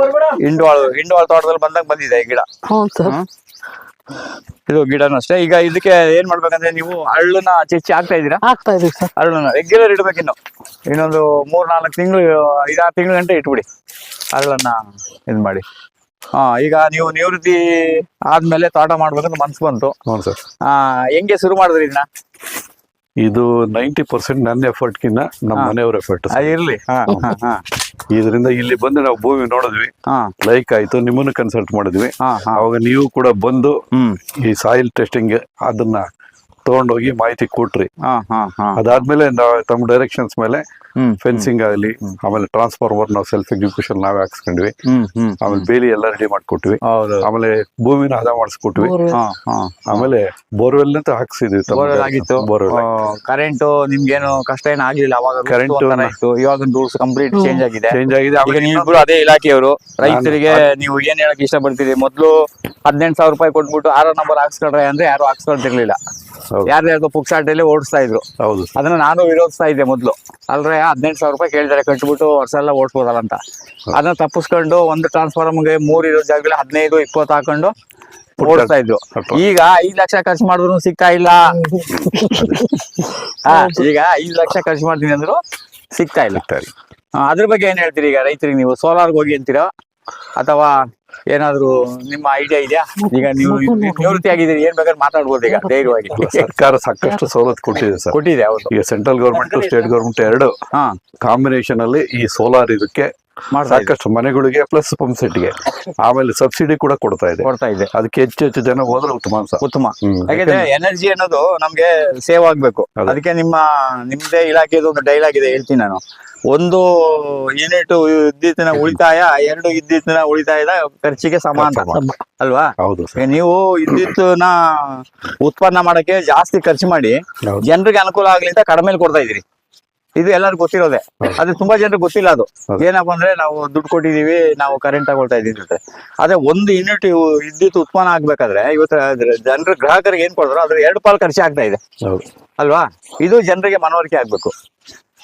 ಬರ್ಬೇಡ ಹಿಂಡವಾಳ ಹಿಂಡುವಾಳು ತೋಟದಲ್ಲಿ ಬಂದಾಗ ಬಂದಿದೆ ಈ ಗಿಡ. ಇದು ಗಿಡನೂ ಅಷ್ಟೇ. ಈಗ ಇದಕ್ಕೆ ಏನ್ ಮಾಡ್ಬೇಕಂದ್ರೆ ನೀವು ಹಳ್ಳನ್ನ ಚೆಚ್ಚಿ ಹಾಕ್ತಾ ಇದೀರಾ ಆಗ್ತಾ ಇದೀವಿ ಸರ್. ಹಳ್ಳನ್ನ ರೆಗ್ಯುಲರ್ ಇಡ್ಬೇಕಿನ್ನು ಇನ್ನೊಂದು ಮೂರ್ ನಾಲ್ಕು ತಿಂಗಳು ಐದಾರು ತಿಂಗಳು ಗಂಟೆ ಇಟ್ಬಿಡಿ. ಹಳ್ಳನ್ನ ಇದ್ ಮಾಡಿ. ಹಾ ಈಗ ನೀವು ನಿವೃತ್ತಿ ಆದ್ಮೇಲೆ ತೋಟ ಮಾಡ್ಬೇಕಂತ ಮನ್ಸು ಬಂತು. ಆ ಹೆಂಗೆ ಶುರು ಮಾಡಿದ್ರಿ ಇದನ್ನ? ಇದು ನೈಂಟಿ ಪರ್ಸೆಂಟ್ ನನ್ನ ಎಫರ್ಟ್ ಕಿನ್ನ ನಮ್ಮ. ಮನೆಯವ್ರ ಎಫರ್ಟ್ ಇರ್ಲಿ. ಇದರಿಂದ ಇಲ್ಲಿ ಬಂದು ನಾವು ಭೂಮಿ ನೋಡಿದ್ವಿ. ಲೈಕ್ ಆಯ್ತು ನಿಮ್ಮನ್ನು ಕನ್ಸಲ್ಟ್ ಮಾಡಿದ್ವಿ. ಅವಾಗ ನೀವು ಕೂಡ ಬಂದು ಈ ಸಾಯಿಲ್ ಟೆಸ್ಟಿಂಗ್ ಅದನ್ನ ತಗೊಂಡೋಗಿ ಮಾಹಿತಿ ಕೊಟ್ರಿ. ಹಾ ಹಾ ಹಾ. ಅದಾದ್ಮೇಲೆ ನಾವು ತಮ್ಮ ಡೈರೆಕ್ಷನ್ಸ್ ಮೇಲೆ ಫೆನ್ಸಿಂಗ್ ಆಗಲಿ ಆಮೇಲೆ ಟ್ರಾನ್ಸ್ಫಾರ್ಮರ್ ನಾವು ಸೆಲ್ಫ್ ಎಕ್ಸಿಕ್ಯೂಷನ್ ನಾವೇ ಹಾಕ್ಸ್ಕೊಂಡ್ವಿ ಆಮೇಲೆ ಬೇಲಿ ಎಲ್ಲ ರೆಡಿ ಮಾಡ್ಕೊಟ್ವಿ. ಆಮೇಲೆ ಭೂಮಿನ ಹದ ಮಾಡಿಸ್ಕೊಟ್ವಿ. ಹಾ ಹಾ ಆಮೇಲೆ ಬೋರ್ವೆಲ್ ಅಂತ ಹಾಕ್ಸಿದ್ವಿ ಬೋರ್ವೆಲ್ ಆಗಿತ್ತು. ಬೋರ್ವೆಲ್ ಕರೆಂಟ್ ನಿಮ್ಗೇನು ಕಷ್ಟ ಏನು ಆಗ್ಲಿಲ್ಲ ಅವಾಗ ಕರೆಂಟ್ ಇತ್ತು. ಇವಾಗ ರೂಲ್ಸ್ ಕಂಪ್ಲೀಟ್ ಚೇಂಜ್ ಆಗಿದೆ. ಚೇಂಜ್ ಆಗಿದೆ. ಈಗ ಆಮೇಲೆ ನೀವಿಬ್ರು ಅದೇ ಇಲಾಖೆಯವರು ರೈತರಿಗೆ ನೀವು ಏನ್ ಹೇಳಕ್ ಇಷ್ಟಪಡ್ತೀರಿ? ಮೊದಲು ಹದಿನೆಂಟು ಸಾವಿರ ರೂಪಾಯಿ ಕೊಟ್ಬಿಟ್ಟು ಆರೋ ನಂಬರ್ ಹಾಕ್ಸ್ಕೊಂಡ್ರೆ ಅಂದ್ರೆ ಯಾರು ಹಾಕ್ಸ್ಕೊಳ್ತಿರ್ಲಿಲ್ಲ. ಯಾರ್ಯಾರ್ದು ಪುಕ್ಸಾಟಲ್ಲಿ ಓಡಿಸ್ತಾ ಇದ್ರು. ಹೌದು ಅದನ್ನ ನಾನು ವಿರೋಧಿಸ್ತಾ ಇದ್ದೆ ಮೊದ್ಲು. ಅಲ್ರೆ ಹದಿನೆಂಟು ಸಾವಿರ ರೂಪಾಯಿ ಕೇಳಿದಾರೆ ಕಟ್ಬಿಟ್ಟು ವರ್ಷ ಎಲ್ಲ ಓಡಿಸ್ಬೋದಲ್ಲ ಅಂತ. ಅದನ್ನ ತಪ್ಪಿಸ್ಕೊಂಡು ಒಂದು ಟ್ರಾನ್ಸ್ಫಾರ್ಮ್ಗೆ ಮೂರು ಇರೋ ಜಾಗದಲ್ಲಿ ಹದಿನೈದು ಇಪ್ಪತ್ತು ಹಾಕೊಂಡು ಓಡಿಸ್ತಾ ಇದ್ರು. ಈಗ ಐದ್ ಲಕ್ಷ ಖರ್ಚು ಮಾಡಿದ್ರು ಸಿಗ್ತಾ ಇಲ್ಲ. ಈಗ ಐದ್ ಲಕ್ಷ ಖರ್ಚು ಮಾಡ್ತೀನಿ ಅಂದ್ರು ಸಿಗ್ತಾ ಇಲ್ಲ. ಅದ್ರ ಬಗ್ಗೆ ಏನ್ ಹೇಳ್ತೀರಿ ಈಗ ರೈತರಿಗೆ ನೀವು? ಸೋಲಾರ್ಗೆ ಹೋಗಿ ಅಂತೀರಾ? ಅಥವಾ ಏನಾದ್ರು ನಿಮ್ಮ ಐಡಿಯಾ ಇದೆಯಾ? ಈಗ ನೀವು ನಿವೃತ್ತಿ ಆಗಿದ್ದೀರಿ ಏನ್ ಬೇಕಾದ್ರೆ ಮಾತಾಡ್ಬೋದು ಈಗ ಧೈರ್ಯವಾಗಿ. ಸರ್ಕಾರ ಸಾಕಷ್ಟು ಸವಲತ್ತು ಕೊಟ್ಟಿದೆ ಸರ್. ಕೊಟ್ಟಿದೆ ಹೌದು. ಈಗ ಸೆಂಟ್ರಲ್ ಗೌರ್ಮೆಂಟ್ ಸ್ಟೇಟ್ ಗೌರ್ಮೆಂಟ್ ಎರಡು ಹಾ. ಕಾಂಬಿನೇಷನ್ ಅಲ್ಲಿ ಈ ಸೋಲಾರ್ ಇದಕ್ಕೆ ಸಾಕಷ್ಟು ಮನೆಗಳಿಗೆ ಪ್ಲಸ್ ಪಂಪ್ ಸೆಟ್ಗೆ ಆಮೇಲೆ ಸಬ್ಸಿಡಿ ಕೂಡ ಕೊಡ್ತಾ ಇದೆ. ಕೊಡ್ತಾ ಇದೆ. ಅದಕ್ಕೆ ಹೆಚ್ಚು ಹೆಚ್ಚು ಜನ ಹೋದ್ರೆ ಉತ್ತಮ ಅನ್ಸ ಉತ್ತಮ. ಯಾಕಂದ್ರೆ ಎನರ್ಜಿ ಅನ್ನೋದು ನಮ್ಗೆ ಸೇವ್ ಆಗ್ಬೇಕು. ಅದಕ್ಕೆ ನಿಮ್ಮ ನಿಮ್ದೇ ಇಲಾಖೆದು ಒಂದು ಡೈಲಾಗ್ ಇದೆ ಹೇಳ್ತೀನಿ ನಾನು. ಒಂದು ಯೂನಿಟ್ ವಿದ್ಯುತ್ತಿನ ಉಳಿತಾಯ ಎರಡು ವಿದ್ಯುತ್ತಿನ ಉಳಿತಾಯದ ಖರ್ಚಿಗೆ ಸಮಾನ. ಸಮ. ಅಲ್ವಾ? ಹೌದು ನೀವು ವಿದ್ಯುತ್ನ ಉತ್ಪನ್ನ ಮಾಡಕ್ಕೆ ಜಾಸ್ತಿ ಖರ್ಚು ಮಾಡಿ. ಜನರಿಗೆ ಅನುಕೂಲ ಆಗ್ಲಿ ಅಂತ ಕಡಿಮೆ ಕೊಡ್ತಾ ಇದ್ರಿ ಇದು ಎಲ್ಲರಿಗೂ ಗೊತ್ತಿರೋದೆ. ಅದು ತುಂಬಾ ಜನರಿಗೆ ಗೊತ್ತಿಲ್ಲ ಅದು. ಏನಪ್ಪ ಅಂದ್ರೆ ನಾವು ದುಡ್ಡು ಕೊಟ್ಟಿದೀವಿ ನಾವು ಕರೆಂಟ್ ತಗೊಳ್ತಾ ಇದೀವಿ ಅಂತ. ಅದೇ ಒಂದು ಯೂನಿಟ್ ವಿದ್ಯುತ್ ಉತ್ಪನ್ನ ಆಗ್ಬೇಕಾದ್ರೆ ಇವತ್ತು ಜನರು ಗ್ರಾಹಕರಿಗೆ ಏನ್ ಕೊಡ್ತಾರೋ ಅದ್ರ ಎರಡು ಪಾಲು ಖರ್ಚು ಆಗ್ತಾ ಇದೆ. ಅಲ್ವಾ? ಇದು ಜನರಿಗೆ ಮನವರಿಕೆ ಆಗ್ಬೇಕು.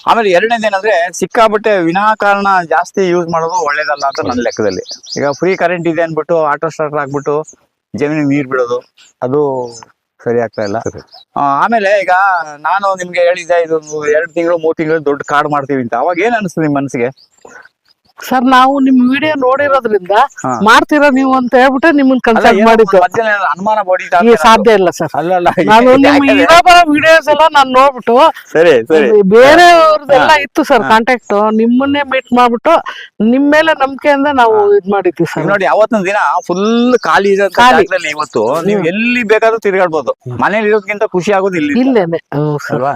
ಆಮೇಲೆ ಎರಡನೇದೇನಂದ್ರೆ ಸಿಕ್ಕಾಬಟ್ಟೆ ವಿನಾಕಾರಣ ಜಾಸ್ತಿ ಯೂಸ್ ಮಾಡೋದು ಒಳ್ಳೇದಲ್ಲ ಅಂತ ನನ್ನ ಲೆಕ್ಕದಲ್ಲಿ. ಈಗ ಫ್ರೀ ಕರೆಂಟ್ ಇದೆ ಅನ್ಬಿಟ್ಟು ಆಟೋ ಸ್ಟಾರ್ಟರ್ ಆಗ್ಬಿಟ್ಟು ಜಮೀನಿಗೆ ನೀರ್ ಬಿಡೋದು ಅದು ಸರಿ ಆಗ್ತಾ ಇಲ್ಲ. ಆ, ಆಮೇಲೆ ಈಗ ನಾನು ನಿಮ್ಗೆ ಹೇಳಿದ್ದೆ ಇದೊಂದು ಎರಡು ತಿಂಗಳು ಮೂರು ತಿಂಗಳು ದೊಡ್ಡ ಕಾರ್ಡ್ ಮಾಡ್ತೀವಿ ಅಂತ. ಅವಾಗ ಏನ್ ಅನಿಸ್ತು ನಿಮ್ ಮನಸ್ಸಿಗೆ ಸರ್ ನಾವು ನಿಮ್ ವಿಡಿಯೋ ನೋಡಿರೋದ್ರಿಂದ ಹಾ. ಮಾಡ್ತೀರಾ ನೀವು ಅಂತ ಹೇಳ್ಬಿಟ್ಟು ನಿಮ್ಮನ್ನ ಅಲ್ಲ, ಕನ್ಸಲ್ಟ್ ಮಾಡಿದ್ದು. ಅನುಮಾನ ಈ ಸಾಧ್ಯ ಇಲ್ಲ ಸರ್. ಅಲ್ಲಲ್ಲ ನಾನು ನಿಮ್ ಯಾಕಂದ್ರೆ- ಇರೋ ಬರೋ ವಿಡಿಯೋಸ್ ಎಲ್ಲ ನಾನು ನೋಡ್ಬಿಟ್ಟು ಸರಿ ಸರಿ. ಬೇರೆಯವ್ರದ್ದೆಲ್ಲ ಇತ್ತು ಸರ್ ಕಾಂಟ್ಯಾಕ್ಟ್ ನಿಮ್ಮನ್ನೇ ಮೀಟ್ ಮಾಡ್ಬಿಟ್ಟು ನಿಮ್ ಮೇಲೆ ನಂಬಿಕೆಯಿಂದ ನಾವು ಇದ್ ಮಾಡಿದ್ವಿ ಸರ್. ನೋಡಿ ಅವತ್ತಿನ ದಿನ ಫುಲ್ ಖಾಲಿ ಇರೋ ಖಾಲಿ. ಜಾಗದಲ್ಲಿ ಇವತ್ತು ನೀವು ಎಲ್ಲಿ ಬೇಕಾದ್ರೂ ತಿರ್ಗಾಡ್ಬೋದು. ಮನೇಲಿ ಇರೋದ್ಕಿಂತ ಖುಷಿ ಆಗೋದು ಇಲ್ಲಿ ಇಲ್ಲೇನೆ. Hmm sir. ಅಲ್ವಾ?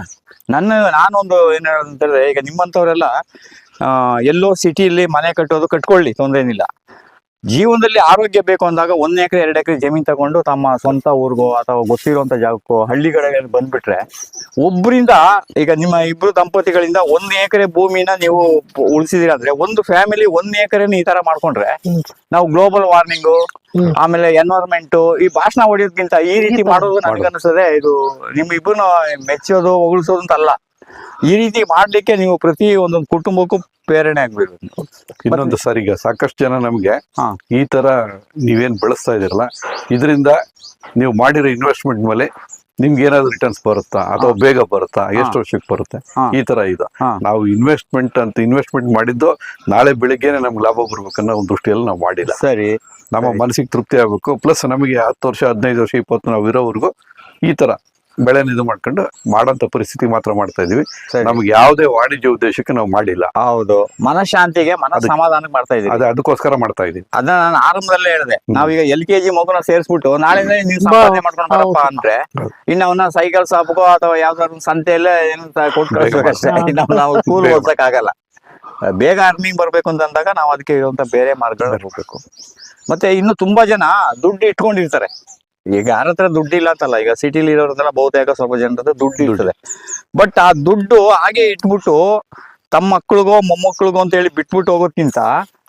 ನನ್ನ ನಾನೊಂದು ಏನ್ ಹೇಳಿದ್ರೆ ಈಗ ನಿಮ್ಮಂತವ್ರೆಲ್ಲ ಎಲ್ಲೋ ಸಿಟಿಯಲ್ಲಿ ಮನೆ ಕಟ್ಟೋದು ಕಟ್ಕೊಳ್ಳಿ ತೊಂದರೆ ಏನಿಲ್ಲ ಜೀವನದಲ್ಲಿ ಆರೋಗ್ಯ ಬೇಕು ಅಂದಾಗ ಒಂದ್ ಎಕರೆ ಎರಡು ಎಕರೆ ಜಮೀನ್ ತಗೊಂಡು ತಮ್ಮ ಸ್ವಂತ ಊರಿಗೋ ಅಥವಾ ಗೊತ್ತಿರುವಂತ ಜಾಗಕ್ಕೋ ಹಳ್ಳಿ ಕಡೆಗೆ ಬಂದ್ಬಿಟ್ರೆ ಒಬ್ಬರಿಂದ ಈಗ ನಿಮ್ಮ ಇಬ್ರು ದಂಪತಿಗಳಿಂದ ಒಂದ್ ಎಕರೆ ಭೂಮಿನ ನೀವು ಉಳಿಸಿದಿರ ಅಂದ್ರೆ ಒಂದು ಫ್ಯಾಮಿಲಿ ಒಂದ್ ಎಕರೆನ ಈ ತರ ಮಾಡ್ಕೊಂಡ್ರೆ ನಾವು ಗ್ಲೋಬಲ್ ವಾರ್ಮಿಂಗು ಆಮೇಲೆ ಎನ್ವೈರ್ಮೆಂಟ್ ಈ ಭಾಷಣ ಹೊಡಿಯೋದ್ಕಿಂತ ಈ ರೀತಿ ಮಾಡೋದು ನನಗೆ ಅನಿಸ್ತದೆ ಇದು ನಿಮ್ ಇಬ್ಬರನ್ನ ಮೆಚ್ಚೋದು ಹೊಗಳಿಸೋದು ಅಂತ ಅಲ್ಲ. ಈ ರೀತಿ ಮಾಡ್ಲಿಕ್ಕೆ ನೀವು ಪ್ರತಿ ಒಂದೊಂದು ಕುಟುಂಬಕ್ಕೂ ಪ್ರೇರಣೆ ಆಗ್ಬೇಕು. ಇನ್ನೊಂದು ಸರ್ ಈಗ ಸಾಕಷ್ಟು ಜನ ನಮ್ಗೆ ಈ ತರ ನೀವೇನ್ ಬಳಸ್ತಾ ಇದೀರಲ್ಲ ಇದರಿಂದ ನೀವು ಮಾಡಿರೋ ಇನ್ವೆಸ್ಟ್ಮೆಂಟ್ ಮೇಲೆ ನಿಮ್ಗೆ ಏನಾದ್ರು ರಿಟರ್ನ್ಸ್ ಬರುತ್ತಾ ಅಥವಾ ಬೇಗ ಬರುತ್ತಾ ಎಷ್ಟು ವರ್ಷಕ್ಕೆ ಬರುತ್ತೆ? ಈ ತರ ಇದು. ನಾವು ಇನ್ವೆಸ್ಟ್ಮೆಂಟ್ ಅಂತ ಇನ್ವೆಸ್ಟ್ಮೆಂಟ್ ಮಾಡಿದ್ದು ನಾಳೆ ಬೆಳಿಗ್ಗೆನೆ ನಮ್ಗೆ ಲಾಭ ಬರ್ಬೇಕನ್ನೋ ಒಂದು ದೃಷ್ಟಿಯಲ್ಲಿ ನಾವು ಮಾಡಿಲ್ಲ. ಸರಿ. ನಮ್ಮ ಮನಸ್ಸಿಗೆ ತೃಪ್ತಿ ಆಗ್ಬೇಕು. ಪ್ಲಸ್ ನಮಗೆ ಹತ್ತು ವರ್ಷ ಹದಿನೈದು ವರ್ಷ ಇಪ್ಪತ್ತು ನಾವು ಇರೋವರೆಗೂ ಈ ತರ ಬೆಳೆನ ಇದು ಮಾಡ್ಕೊಂಡು ಮಾಡೋಂಥ ಪರಿಸ್ಥಿತಿ ಮಾತ್ರ ಮಾಡ್ತಾ ಇದೀವಿ ಸರಿ. ನಮ್ಗೆ ಯಾವುದೇ ವಾಣಿಜ್ಯ ಉದ್ದೇಶಕ್ಕೆ ನಾವು ಮಾಡಿಲ್ಲ. ಹೌದು. ಮನಃಶಾಂತಿಗೆ ಮನ ಸಮಾಧಾನಕ್ಕೆ ಮಾಡ್ತಾ ಇದೀವಿ. ಅದೇ ಅದಕ್ಕೋಸ್ಕರ ಮಾಡ್ತಾ ಇದೀವಿ. ಅದನ್ನ ನಾನು ಆರಂಭದಲ್ಲೇ ಹೇಳಿದೆ. ನಾವೀಗ ಎಲ್ ಕೆ ಜಿ ಮಗುನ ಸೇರಿಸ್ಬಿಟ್ಟು ನಾಳೆ ನೀವು ಸಂಪಾದನೆ ಮಾಡ್ಕೊಂಡು ಬರಪ್ಪ ಅಂದ್ರೆ ಇನ್ನ ಅವನ್ನ ಸೈಕಲ್ ಸಾಪ್ಗೋ ಅಥವಾ ಯಾವ್ದಾದ್ರು ಸಂತೆಯಲ್ಲೇ ಏನು ಕೊಟ್ಟು ಕಳಿಸ್ಬೇಕಷ್ಟೇ ಇನ್ನು ನಾವು ಸ್ಕೂಲ್ ಬೇಗ. ಆಗಲ್ಲ ಬೇಗ ಅರ್ನಿಂಗ್ ಬರ್ಬೇಕು ಅಂತ ಅಂದಾಗ ನಾವು ಅದಕ್ಕೆ ಇರುವಂತ ಬೇರೆ ಮಾರ್ಗಗಳು ಹೋಗ್ಬೇಕು. ಮತ್ತೆ ಇನ್ನು ತುಂಬಾ ಜನ ದುಡ್ಡು ಇಟ್ಕೊಂಡಿರ್ತಾರೆ. ಈಗ ಯಾರ ಹತ್ರ ದುಡ್ಡು ಇಲ್ಲ ಅಂತಲ್ಲ ಈಗ ಸಿಟಿಲಿ ಇರೋರೆಲ್ಲ ಬಹುತೇಕ ಸ್ವಲ್ಪ ಜನರದ್ದು ದುಡ್ಡು ಇರ್ತದೆ. ಬಟ್ ಆ ದುಡ್ಡು ಹಾಗೆ ಇಟ್ಬಿಟ್ಟು ತಮ್ಮ ಮಕ್ಳಿಗೋ ಮೊಮ್ಮಕ್ಳಿಗೋ ಅಂತ ಹೇಳಿ ಬಿಟ್ಬಿಟ್ಟು ಹೋಗೋದ್ಕಿಂತ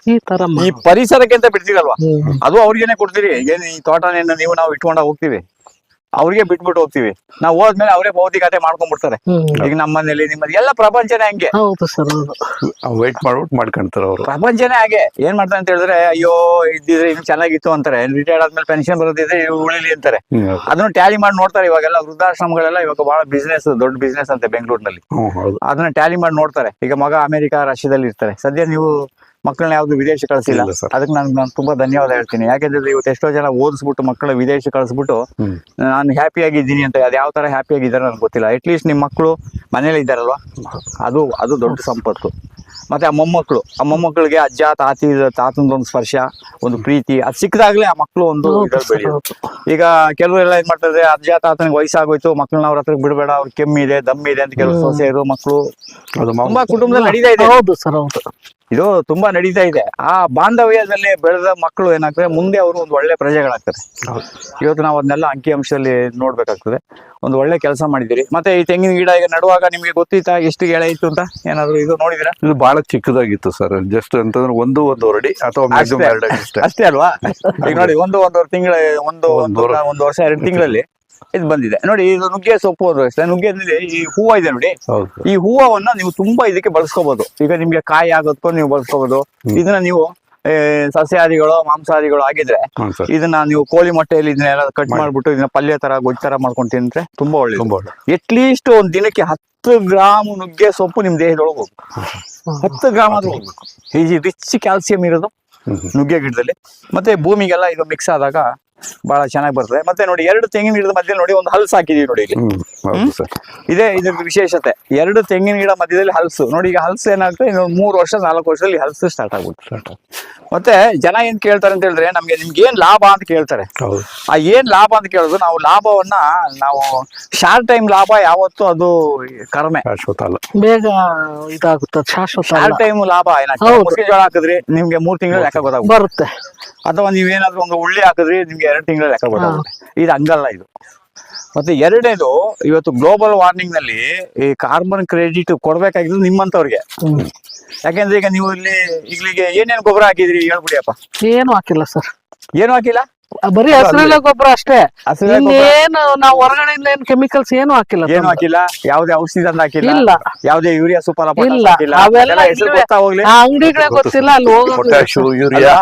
ಈ ತರ ಈ ಪರಿಸರಕ್ಕೆ ಅಂತ ಬಿಡ್ತೀರಲ್ವಾ? ಅದು ಅವ್ರಿಗೇನೆ ಕೊಡ್ತೀರಿ. ಏನ್ ಈ ತೋಟನೇನ ನೀವು ನಾವು ಇಟ್ಕೊಂಡ ಹೋಗ್ತೀವಿ? ಅವ್ರಿಗೆ ಬಿಟ್ಬಿಟ್ಟು ಹೋಗ್ತೀವಿ. ನಾವು ಹೋದ್ಮೇಲೆ ಅವರೇ ಭೌತಿಕತೆ ಮಾಡ್ಕೊಂಡ್ಬಿಡ್ತಾರೆ. ಈಗ ನಮ್ಮ ಮನೇಲಿ ನಿಮ್ಮಲ್ಲಿ ಎಲ್ಲ ಪ್ರಪಂಚನೇ ಹಂಗೆ. ಹೌದು ಸರ್ ಹೌದು. ವೇಟ್ ಮಾಡ್ಬಿಟ್ಟು ಮಾಡ್ಕೊಂತಾರೆ ಅವರು. ಪ್ರಪಂಚನೇ ಹಾಗೆ. ಏನ್ ಮಾಡ್ತಾರೆ ಅಂತ ಹೇಳಿದ್ರೆ ಅಯ್ಯೋ ಇದ್ದಿದ್ರೆ ಇನ್ ಚೆನ್ನಾಗಿತ್ತು ಅಂತಾರೆ. ರಿಟೈರ್ಡ್ ಆದ್ಮೇಲೆ ಪೆನ್ಷನ್ ಬರೋದಿದ್ರೆ ಇವ್ರು ಉಳಿಲಿ ಅಂತಾರೆ. ಅದನ್ನ ಟ್ಯಾಲಿ ಮಾಡಿ ನೋಡ್ತಾರೆ ಇವಾಗೆಲ್ಲ ವೃದ್ಧಾಶ್ರಮಗಳೆಲ್ಲ ಇವಾಗ ಬಹಳ ಬಿಸ್ನೆಸ್ ದೊಡ್ಡ ಬಿಸ್ನೆಸ್ ಅಂತೆ ಬೆಂಗಳೂರಿನಲ್ಲಿ. ಹೌದು. ಅದನ್ನ ಟ್ಯಾಲಿ ಮಾಡಿ ನೋಡ್ತಾರೆ. ಈಗ ಮಗ ಅಮೆರಿಕ ರಷ್ಯಾದಲ್ಲಿ ಇರ್ತಾರೆ ಸದ್ಯ ನೀವು ಮಕ್ಕಳನ್ನ ಯಾವ್ದು ವಿದೇಶ ಕಳಿಸಿಲ್ಲ. ಅದಕ್ಕೆ ನಾನು ನಾನು ತುಂಬಾ ಧನ್ಯವಾದ ಹೇಳ್ತೀನಿ. ಯಾಕೆಂದ್ರೆ ಇವತ್ತು ಎಷ್ಟೋ ಜನ ಓದಿಸ್ಬಿಟ್ಟು ಮಕ್ಕಳ ವಿದೇಶ ಕಳಿಸ್ಬಿಟ್ಟು. ನಾನು ಹ್ಯಾಪಿ ಆಗಿದ್ದೀನಿ ಅಂತ ಅದು ಯಾವ ತರ ಹ್ಯಾಪಿ ಆಗಿದ್ದಾರೆ ನನಗೆ ಗೊತ್ತಿಲ್ಲ. ಅಟ್ಲೀಸ್ಟ್ ನಿಮ್ಮ ಮಕ್ಕಳು ಮನೇಲಿ ಇದ್ದಾರಲ್ವಾ? ಅದು ಅದು ದೊಡ್ಡ ಸಂಪತ್ತು. ಮತ್ತೆ ಆ ಮೊಮ್ಮಕ್ಕಳು. ಆ ಮೊಮ್ಮಕ್ಕಳಿಗೆ ಅಜ್ಜ ತಾತಿ ತಾತನದೊಂದು ಸ್ಪರ್ಶ ಒಂದು ಪ್ರೀತಿ ಅದು ಸಿಕ್ಕದಾಗ್ಲೇ ಆ ಮಕ್ಕಳು ಒಂದು ಈಗ. ಈಗ ಕೆಲವರೆಲ್ಲ ಏನ್ ಮಾಡ್ತಾರೆ ಅಜ್ಜ ತಾತನಿಗೆ ವಯಸ್ಸಾಗೋಯ್ತು ಮಕ್ಕಳನ್ನ ಅವ್ರ ಹತ್ರ ಬಿಡಬೇಡ ಅವ್ರ ಕೆಮ್ಮಿದೆ ದಮ್ಮಿದೆ ಅಂತ ಕೆಲವು ಸೊಸೆ ಇರೋ ಮಕ್ಕಳು. ತುಂಬಾ ಕುಟುಂಬದಲ್ಲಿ ನಡೀತಾ ಇದೆ. ಹೌದು ಸರ್ ಹೌದು. ಇದು ತುಂಬಾ ನಡೀತಾ ಇದೆ. ಆ ಬಾಂಧವ್ಯದಲ್ಲಿ ಬೆಳೆದ ಮಕ್ಕಳು ಏನಾಗ್ತದೆ ಮುಂದೆ ಅವರು ಒಂದು ಒಳ್ಳೆ ಪ್ರಜೆಗಳಾಗ್ತಾರೆ. ಇವತ್ತು ನಾವು ಅದನ್ನೆಲ್ಲ ಅಂಕಿಅಂಶದಲ್ಲಿ ನೋಡ್ಬೇಕಾಗ್ತದೆ. ಒಂದು ಒಳ್ಳೆ ಕೆಲಸ ಮಾಡಿದಿರಿ ಮತ್ತೆ ಈ ತೆಂಗಿನ ಗಿಡ ಈಗ ನಡುವಾಗ ನಿಮ್ಗೆ ಗೊತ್ತಿತ್ತಾ ಎಷ್ಟು ಗೆಳೆ ಇತ್ತು ಅಂತ? ಏನಾದ್ರು ಇದು ನೋಡಿದಿರಾ ಇದು ಬಹಳ ಚಿಕ್ಕದಾಗಿತ್ತು ಸರ್. ಜಸ್ಟ್ ಅಂತಂದ್ರೆ ಒಂದು ಒಂದೂವರೆ ಅಡಿ ಅಥವಾ ಅಷ್ಟೇ. ಅಲ್ವಾ? ಈಗ ನೋಡಿ ಒಂದು ಒಂದೂವರೆ ತಿಂಗಳ ಒಂದು. ಒಂದು ವರ್ಷ ಎರಡು ತಿಂಗಳಲ್ಲಿ ಇದು ಬಂದಿದೆ. ನೋಡಿ ಇದು ನುಗ್ಗೆ ಸೊಪ್ಪು ಅದು ಅಷ್ಟೇ. ನುಗ್ಗೆನಲ್ಲಿ ಈ ಹೂವ ಇದೆ ನೋಡಿ. ಈ ಹೂವನ್ನ ನೀವು ತುಂಬಾ ಇದಕ್ಕೆ ಬಳಸ್ಕೋಬಹುದು ಈಗ ನಿಮ್ಗೆ ಕಾಯಿ ಆಗೋದ್ಕೋ ನೀವು ಬಳಸ್ಕೋಬಹುದು ಇದನ್ನ ನೀವು ಆ, ಸಸ್ಯಾಹಾರಿಗಳು ಮಾಂಸಾಹಾರಿಗಳು ಆಗಿದ್ರೆ ಇದನ್ನ ನೀವು ಕೋಳಿ ಮೊಟ್ಟೆಯಲ್ಲಿ ಇದನ್ನೆಲ್ಲ ಕಟ್ ಮಾಡಿ. ಮಾಡ್ಬಿಟ್ಟು ಇದನ್ನ ಪಲ್ಯ ತರ ಗೊಜ್ಜು ತರ ಮಾಡ್ಕೊಂಡು ತಿಂದ್ರೆ ತುಂಬಾ ಒಳ್ಳೆ ಅಟ್ಲೀಸ್ಟ್ ಒಂದ್ ದಿನಕ್ಕೆ ಹತ್ತು ಗ್ರಾಮ್ ನುಗ್ಗೆ ಸೊಪ್ಪು ನಿಮ್ ದೇಹದೊಳಗೆ ಹೋಗ್ಬೇಕು. ಹತ್ತು ಗ್ರಾಮ್ ಆದ್ರೂ ಹೋಗ್ಬೇಕು. ಈ ರಿಚ್ ಕ್ಯಾಲ್ಸಿಯಂ ಇರೋದು. ನುಗ್ಗೆ ಗಿಡದಲ್ಲಿ. ಮತ್ತೆ ಭೂಮಿಗೆಲ್ಲ ಇದು ಮಿಕ್ಸ್ ಆದಾಗ ಬಹಳ ಚೆನ್ನಾಗಿ ಬರ್ತದೆ. ಮತ್ತೆ ನೋಡಿ ಎರಡು ತೆಂಗಿನ ಗಿಡದ ಮಧ್ಯೆ ನೋಡಿ ಒಂದು ಹಲ್ಸ್ ಹಾಕಿದೀವಿ ನೋಡಿ ಇಲ್ಲಿ. ಹೌದು ಸರ್. ಇದೇ ಇದ್ರ ವಿಶೇಷತೆ. ಎರಡು ತೆಂಗಿನ ಗಿಡ ಮಧ್ಯದಲ್ಲಿ ಹಲಸು. ನೋಡಿ ಈಗ ಹಲಸು ಏನಾಗ್ತದೆ ಇನ್ನೊಂದು ಮೂರು ವರ್ಷ ನಾಲ್ಕು ವರ್ಷದಲ್ಲಿ ಹಲಸು ಸ್ಟಾರ್ಟ್ ಆಗ್ಬಿಟ್ಟು ಮತ್ತೆ ಜನ ಏನ್ ಕೇಳ್ತಾರೆ ಅಂತ ಹೇಳಿದ್ರೆ ನಮ್ಗೆ ನಿಮ್ಗೆ ಏನ್ ಲಾಭ ಅಂತ ಕೇಳ್ತಾರೆ. ಆ ಏನ್ ಲಾಭ ಅಂತ ಕೇಳೋದು ನಾವು ಲಾಭವನ್ನ ನಾವು ಶಾರ್ಟ್ ಟೈಮ್ ಲಾಭ ಯಾವತ್ತು ಅದು ಕಡಿಮೆ. ಶಾಶ್ವತ ಅಲ್ಲ. ಬೇಗ ಇದಾಗುತ್ತೆ ಶಾಶ್ವತ ಶಾರ್ಟ್. ಟೈಮ್ ಲಾಭ ಏನಾಗ್ತದೆ ಜೋಳ ಹಾಕಿದ್ರಿ ನಿಮ್ಗೆ ಮೂರ್ ತಿಂಗಳು ಲೆಕ್ಕ ಗೊತ್ತಾಗುತ್ತೆ. ಬರುತ್ತೆ. ಅಥವಾ ನೀವೇನಾದ್ರೂ ಒಂದು ಉಳ್ಳಿ ಹಾಕಿದ್ರಿ ನಿಮ್ಗೆ ಎರಡು ತಿಂಗಳ ಲೆಕ್ಕ ಗೊತ್ತಾಗುತ್ತೆ. ಇದು ಹಂಗಲ್ಲ ಇದು. ಮತ್ತೆ ಎರಡನೇದು ಇವತ್ತು ಗ್ಲೋಬಲ್ ವಾರ್ಮಿಂಗ್ನಲ್ಲಿ ಈ ಕಾರ್ಬನ್ ಕ್ರೆಡಿಟ್ ಕೊಡ್ಬೇಕಾಗಿದ್ದು ನಿಮ್ಮಂತವ್ರಿಗೆ. ಯಾಕೆಂದ್ರೆ ಈಗ ನೀವು ಇಲ್ಲಿ ಈಗ ಏನೇನ್ ಗೊಬ್ಬರ ಹಾಕಿದ್ರಿ ಹೇಳ್ಬಿಡಿಯಪ್ಪ ಏನು ಹಾಕಿಲ್ಲ ಸರ್. ಏನು ಹಾಕಿಲ್ಲ? ಬರೀ ಹಸಿರೆಲೆ ಗೊಬ್ಬರ ಅಷ್ಟೇ. ಹಸಿರೆಲೆ ಇನ್ನೇನು ನಾವು ಹೊರಗಡೆಯಿಂದ ಏನು ಕೆಮಿಕಲ್ಸ್ ಏನು ಹಾಕಿಲ್ಲ ಏನು ಹಾಕಿಲ್ಲ ಯಾವ್ದೇ ಔಷಧಿ ಅಂತ ಹಾಕಿಲ್ಲ ಇಲ್ಲ. ಯಾವ್ದೇ ಯೂರಿಯಾ ಸೂಪರ್ ಇಲ್ಲ. ಅವೆಲ್ಲ ಹೆಸರು ಇಲ್ವೇ. ಗೊತ್ತಾ ಹೋಗ್ಲಿ? ಆ ಅಂಗಡಿಗಳೇ ಗೊತ್ತಿಲ್ಲ ಅಲ್ಲಿ ಹೋಗೋದು ಪೊಟ್ಯಾಶು ಯೂರಿಯಾ.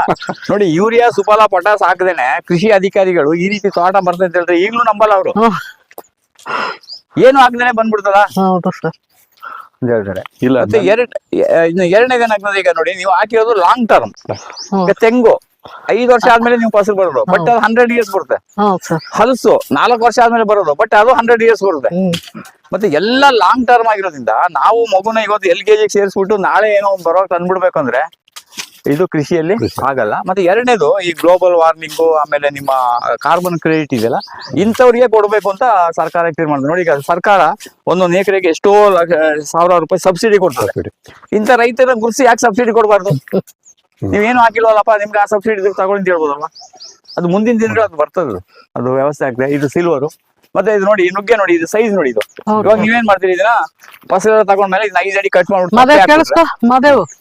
ನೋಡಿ ಯೂರಿಯಾ ಸುಫಲ ಪೊಟಾಸ್ ಹಾಕದೇನೆ ಕೃಷಿ ಅಧಿಕಾರಿಗಳು ಈ ರೀತಿ ತೋಟ ಬರ್ತದೆ ಅಂತ ಹೇಳಿದ್ರೆ ಈಗಲೂ ನಂಬಲ್ಲ ಅವರು. ಹ್ಮ್. ಏನು ಹಾಕ್ದೇನೆ ಬಂದ್ಬಿಡ್ತದ? ಹೌದು ಸರ್. ಅಂತ ಹೇಳ್ತಾರೆ. ಇಲ್ಲ ಮತ್ತೆ ಎರಡ್ ಎ- ಇನ್ನು ಎರಡನೇದೇನಾಗ್ತದೆ ಈಗ ನೋಡಿ ನೀವು ಹಾಕಿರೋದು ಲಾಂಗ್ ಟರ್ಮ್. ಈಗ ತೆಂಗು. ಐದು ವರ್ಷ ಆದ್ಮೇಲೆ ನೀವು ಫಸಲ್ ಬರೋದು ಬಟ್ ಅದು ಹಂಡ್ರೆಡ್ ಇಯರ್ಸ್ ಬರುತ್ತೆ. ಹಲಸು ನಾಲ್ಕು ವರ್ಷ ಆದ್ಮೇಲೆ ಬರೋದು ಬಟ್ ಅದು ಹಂಡ್ರೆಡ್ ಇಯರ್ಸ್ ಬರುತ್ತೆ. ಮತ್ತೆ ಎಲ್ಲ ಲಾಂಗ್ ಟರ್ಮ್ ಆಗಿರೋದ್ರಿಂದ ನಾವು ಮಗುನ ಇವತ್ತು ಎಲ್ ಕೆ ಜಿಗೆ ಸೇರಿಸ್ಬಿಟ್ಟು ನಾಳೆ ಏನೋ ಬರೋ ಬರೋಕ್ ತಂದ್ಬಿಡ್ಬೇಕು ಅಂದ್ರೆ ಇದು ಕೃಷಿಯಲ್ಲಿ ಆಗಲ್ಲ. ಮತ್ತೆ ಎರಡನೇದು ಈ ಗ್ಲೋಬಲ್ ವಾರ್ಮಿಂಗ್ ಆಮೇಲೆ ನಿಮ್ಮ ಕಾರ್ಬನ್ ಕ್ರೆಡಿಟ್ ಇದೆಯಲ್ಲ ಇಂಥವ್ರಿಗೆ ಕೊಡಬೇಕು ಅಂತ ಸರ್ಕಾರ ತೀರ್ಮಾನ ನೋಡಿ ಈಗ ಸರ್ಕಾರ ಒಂದೊಂದು ಎಕರೆಗೆ ಎಷ್ಟೋ ಲಕ್ಷ ಸಾವಿರಾರು ರೂಪಾಯಿ ಸಬ್ಸಿಡಿ ಕೊಡ್ತಾರೆ ಇಂಥ ರೈತರ ಗುರುಸಿ ಯಾಕೆ ಸಬ್ಸಿಡಿ ಕೊಡಬಾರ್ದು? ನೀವೇನು ಹಾಕಿಲ್ವಲ್ಲಪ್ಪ ನಿಮ್ಗೆ ಆ ಸಬ್ಸಿಡಿ ತಗೊಳ್ಳಿ ಅಂತ ಹೇಳ್ಬೋದಲ್ವಾ? ಅದು ಮುಂದಿನ ದಿನಗಳು ಅದು ಬರ್ತದೆ. ಅದು ವ್ಯವಸ್ಥೆ ಆಗ್ತದೆ. ಇದು ಸಿಲ್ವರು ಮತ್ತೆ ಇದು ನೋಡಿ ನುಗ್ಗೆ ನೋಡಿ ಇದು ಸೈಜ್ ನೋಡಿ ಇದು. ಇವಾಗ ನೀವೇನ್ ಮಾಡ್ತೀರಿ ಇದನ್ನ? ಫಸಲ ತಗೊಂಡ್ಮೇಲೆ ಇದನ್ನ ಐದು ಅಡಿ ಕಟ್ ಮಾಡ್ಬಿಟ್ಟು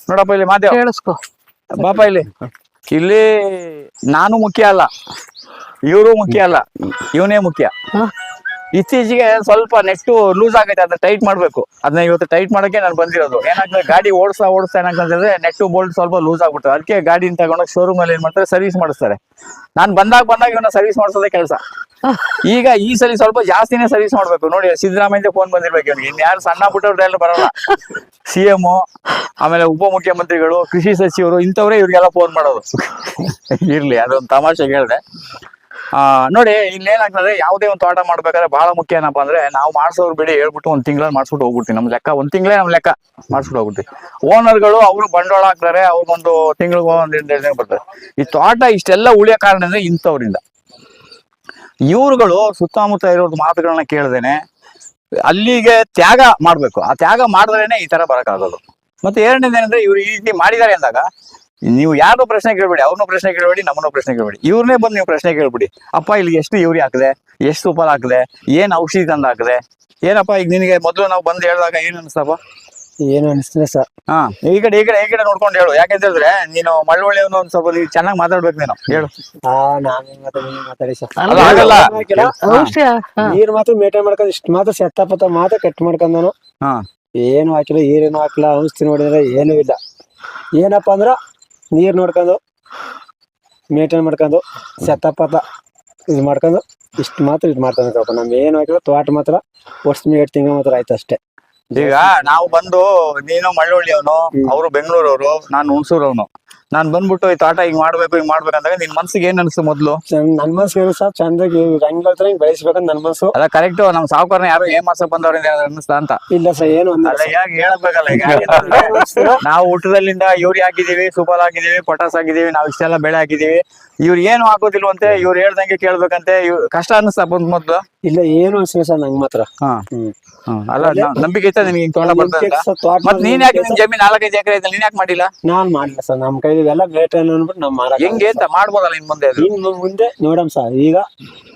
ನೋಡಪ್ಪ ಇಲ್ಲಿ ಮಾದೇವ್. ಕೇಳಿಸ್ಕೊ. ಬಾಪ ಇಲ್ಲಿ. ಇಲ್ಲಿ ನಾನು ಮುಖ್ಯ ಅಲ್ಲ. ಇವರು ಮುಖ್ಯ ಅಲ್ಲ. ಇವನೇ ಮುಖ್ಯ? ಇತ್ತೀಚೆಗೆ ಸ್ವಲ್ಪ ನೆಟ್ಟು ಲೂಸ್ ಆಗೈತೆ, ಅದನ್ನ ಟೈಟ್ ಮಾಡ್ಬೇಕು. ಅದನ್ನ ಇವತ್ತು ಟೈಟ್ ಮಾಡಕ್ಕೆ ನಾನು ಬಂದಿರೋದು. ಏನಾಗ್ತದೆ, ಗಾಡಿ ಓಡಿಸ್ತಾ ಓಡಿಸ್ತಾ ಏನಾಗ್ತದೆ ನೆಟ್ಟು ಬೋಲ್ಟ್ ಸ್ವಲ್ಪ ಲೂಸ್ ಆಗ್ಬಿಟ್ಟು ಅದಕ್ಕೆ ಗಾಡಿನ ತಗೊಂಡೋಗಿ ಶೋರೂಮ್ ಅಲ್ಲಿ ಏನ್ ಮಾಡ್ತಾರೆ ಸರ್ವಿಸ್ ಮಾಡಿಸ್ತಾರೆ. ನಾನು ಬಂದಾಗ ಬಂದಾಗ ಇವನ್ನ ಸರ್ವಿಸ್ ಮಾಡಿಸೋದೇ ಕೆಲಸ. ಈಗ ಈ ಸಲ ಸ್ವಲ್ಪ ಜಾಸ್ತಿನೇ ಸರ್ವಿಸ್ ಮಾಡ್ಬೇಕು. ನೋಡಿ ಸಿದ್ದರಾಮಯ್ಯ ಫೋನ್ ಬಂದಿರ್ಬೇಕು ಇವ್ನಿಗೆ. ಇನ್ಯಾರು ಸಣ್ಣ ಪುಟ್ಟವ್ರೆಲ್ಲ ಬರಲ್ಲ. ಸಿ ಎಂ ಆಮೇಲೆ ಉಪಮುಖ್ಯಮಂತ್ರಿಗಳು, ಕೃಷಿ ಸಚಿವರು ಇಂಥವ್ರೆ ಇವ್ರಿಗೆಲ್ಲ ಫೋನ್ ಮಾಡೋದು. ಇರ್ಲಿ, ಅದೊಂದು ತಮಾಷೆ ಹೇಳಿದೆ. ಆ, ನೋಡಿ ಇಲ್ಲೇನಾಗ್ತದೆ ಯಾವುದೇ ಒಂದು ತೋಟ ಮಾಡ್ಬೇಕಾದ್ರೆ ಬಹಳ ಮುಖ್ಯ ಏನಪ್ಪಾ ಅಂದ್ರೆ, ನಾವು ಮಾಡ್ಸೋರು ಬಿಡಿ, ಹೇಳ್ಬಿಟ್ಟು ಒಂದ್ ತಿಂಗಳಲ್ಲಿ ಮಾಡ್ಸ್ಬಿಟ್ಟು ಹೋಗ್ಬಿಡ್ತೀವಿ. ನಮ್ ಲೆಕ್ಕ, ಒಂದ್ ತಿಂಗಳೇ ನಮ್ ಲೆಕ್ಕ ಮಾಡ್ಸ್ಬಿಟ್ಟು ಹೋಗ್ಬಿಡ್ತೀವಿ. ಓನರ್ಗಳು ಅವರು ಬಂಡವಾಳ ಹಾಕ್ತಾರೆ, ಅವ್ರಿಗೊಂದು ತಿಂಗಳಿಗೂ ಒಂದ್ ಎರಡು ದಿನ ಬರ್ತಾರೆ ಈ ತೋಟ ಇಷ್ಟೆಲ್ಲ ಉಳಿಯೋ ಕಾರಣ ಅಂದ್ರೆ ಇಂಥವ್ರಿಂದ. ಇವ್ರುಗಳು ಸುತ್ತಮುತ್ತ ಇರೋದು ಮಾತುಗಳನ್ನ ಕೇಳ್ದೇನೆ, ಅಲ್ಲಿಗೆ ತ್ಯಾಗ ಮಾಡ್ಬೇಕು. ಆ ತ್ಯಾಗ ಮಾಡಿದ್ರೇನೆ ಈ ತರ ಬರಕಾಗೋದು ಮತ್ತೆ ಎರಡನೇದೇನಂದ್ರೆ ಇವ್ರು ಈ ರೀತಿ ಮಾಡಿದ್ದಾರೆ ಅಂದಾಗ ನೀವು ಯಾರನ್ನೂ ಪ್ರಶ್ನೆ ಕೇಳ್ಬೇಡಿ ಅವ್ರನ್ನೂ ಪ್ರಶ್ನೆ ಕೇಳ್ಬೇಡಿ ನಮ್ಮನ್ನೂ ಪ್ರಶ್ನೆ ಕೇಳ್ಬೇಡಿ. ಇವ್ರನ್ನೇ ಬಂದು ನೀವು ಪ್ರಶ್ನೆ ಕೇಳ್ಬಿಡಿ. ಅಪ್ಪ ಇಲ್ಲಿ ಎಷ್ಟು ಇವ್ರಿ ಹಾಕಿದೆ? ಎಷ್ಟು ಉಪಲ್ ಹಾಕಿದೆ? ಏನ್ ಔಷಧಿ ತಂದು ಹಾಕಿದೆ? ಏನಪ್ಪ ಈಗ ನಿನಗೆ ಮೊದಲು ನಾವು ಬಂದು ಹೇಳಿದಾಗ ಏನ್ ಅನಿಸ್ತಪ್ಪ ಏನು ಅನಿಸ್ತಿಲ್ಲ ಸರ್. ಹಾ ಈ ಕಡೆ ಈ ಕಡೆ ಈ ಕಡೆ ನೋಡ್ಕೊಂಡು ಹೇಳು. ಯಾಕೆಂತ ಹೇಳಿದ್ರೆ ನೀನು ಮಳ್ಳೊಳ್ಳೆಯವನು ಒಂದ್ ಸ್ವಲ್ಪ ನೀವು ಚೆನ್ನಾಗಿ ಮಾತಾಡ್ಬೇಕು ನೀನು. ಹೇಳು. ನೀರು ಮಾತಾಡಿ ಸರ್. ಆಗಲ್ಲ. ನೀರ್ ಮಾತ್ರ ಮೇಂಟೈನ್ ಮಾಡ್ಕೊಂಡು ಇಷ್ಟ ಮಾತ್ರ ಸೆತ್ತಪತ್ತ ಮಾತ್ರ ಕಟ್ ಮಾಡ್ಕೊಂಡನು ಹಾ. ಏನು ಹಾಕಿಲ್ಲ ಏನೇನು ಹಾಕಿಲ್ಲ ಔಷಧಿ ನೋಡಿದ್ರೆ ಏನೂ ಇಲ್ಲ. ಏನಪ್ಪಾ ಅಂದ್ರ ನೀರ್ ನೋಡ್ಕೊಂಡು ಮೇಂಟೈನ್ ಮಾಡ್ಕೊಂಡು ಸೆತ್ತಪತ್ತ ಇದು ಮಾಡ್ಕೊಂಡು ಇಷ್ಟು ಮಾತ್ರ ಇದು ಮಾಡ್ತಾನಪ್ಪ ನಮ್ ಏನು ಹಾಕಿಲ್ಲ ತೋಟ ಮಾತ್ರ ವರ್ಷ ಎರಡು ತಿಂಗಳು ಮಾತ್ರ ಆಯ್ತು ಅಷ್ಟೇ. ಈಗ ನಾವು ಬಂದು ನೀನು ಮಳ್ಳೊಳ್ಳಿಯವನು ಅವರು ಬೆಂಗಳೂರವರು ನಾನು ಹುಣಸೂರವನು. ನಾನ್ ಬಂದ್ಬಿಟ್ಟು ಈ ತಾಟ ಹಿಂಗ್ ಮಾಡ್ಬೇಕು ಹಿಂಗ್ ಮಾಡ್ಬೇಕಂದ್ರೆ ನಿನ್ ಮನ್ಸಿಗೆ ಏನ್ ಅನ್ಸು ಮೊದ್ಲು? ನನ್ ಮನ್ಸು ಏನು ಸರ್ ಚಂದಾಗಿ ಹೆಂಗ್ ಬೆಳೆಸ್ಬೇಕಂತ ನನ್ ಮನ್ಸು. ಅದ ಕರೆಕ್ಟ್ ನಮ್ ಸಾವುಕಾರನ ಯಾರು ಏನ್ ಮಾಸ ಬಂದವ್ರಿಂದ ಅನ್ಸ್ತಾ ಅಂತ? ಇಲ್ಲ ಸರ್ ಏನು ಅಲ್ಲ ಯಾಕೆ ಹೇಳಬೇಕಲ್ಲ ನಾವು ಹುಟ್ಟದಲ್ಲಿಂದ ಯೂರಿ ಹಾಕಿದೀವಿ ಸೂಪರ್ ಹಾಕಿದೀವಿ ಪೊಟಾಸ್ ಹಾಕಿದೀವಿ ನಾವ್ ಇಷ್ಟೆಲ್ಲ ಬೆಳೆ ಹಾಕಿದೀವಿ. ಇವ್ರು ಏನು ಹಾಕೋದಿಲ್ವಂತೆ ಇವ್ರು ಹೇಳ್ದಂಗೆ ಕೇಳ್ಬೇಕಂತೆ ಇವ್ ಕಷ್ಟ ಅನ್ಸ್ತಾ ಬಂದ್ ಮೊದ್ಲು? ಇಲ್ಲ ಏನು ಅನ್ಸಿಲ್ಲ ಸರ್ ನಂಗ್ ಮಾತ್ರ. ಅಲ್ಲ ನಂಬಿಕೆ ನಿನ್ಗೆ ಹಿಂಗ್ ತೋಟ ಬರ್ತದೆ ಮತ್ ನೀನ್ ಯಾಕೆ ನಿಮ್ ಜಮೀನ್ ನಾಲ್ಕೈದು ಎಕರೆ ನೀನ್ ಯಾಕೆ ಮಾಡಿಲ್ಲ? ನಾನ್ ಮಾಡಿಲ್ಲ ಸರ್ ನಮ್ ಕೈಲಿ ಇವೆಲ್ಲ ಲೇಟ್ ಅನ್ಬಿಟ್ಟು ನಮ್ ಮಾರಾಟ ಹೆಂಗೆ ಅಂತ ಮಾಡ್ಬೋದಲ್ಲ ಇನ್ ಮುಂದೆ ಅದು? ಇನ್ ಮುಂದೆ ನೋಡಮ್ ಸರ್ ಈಗ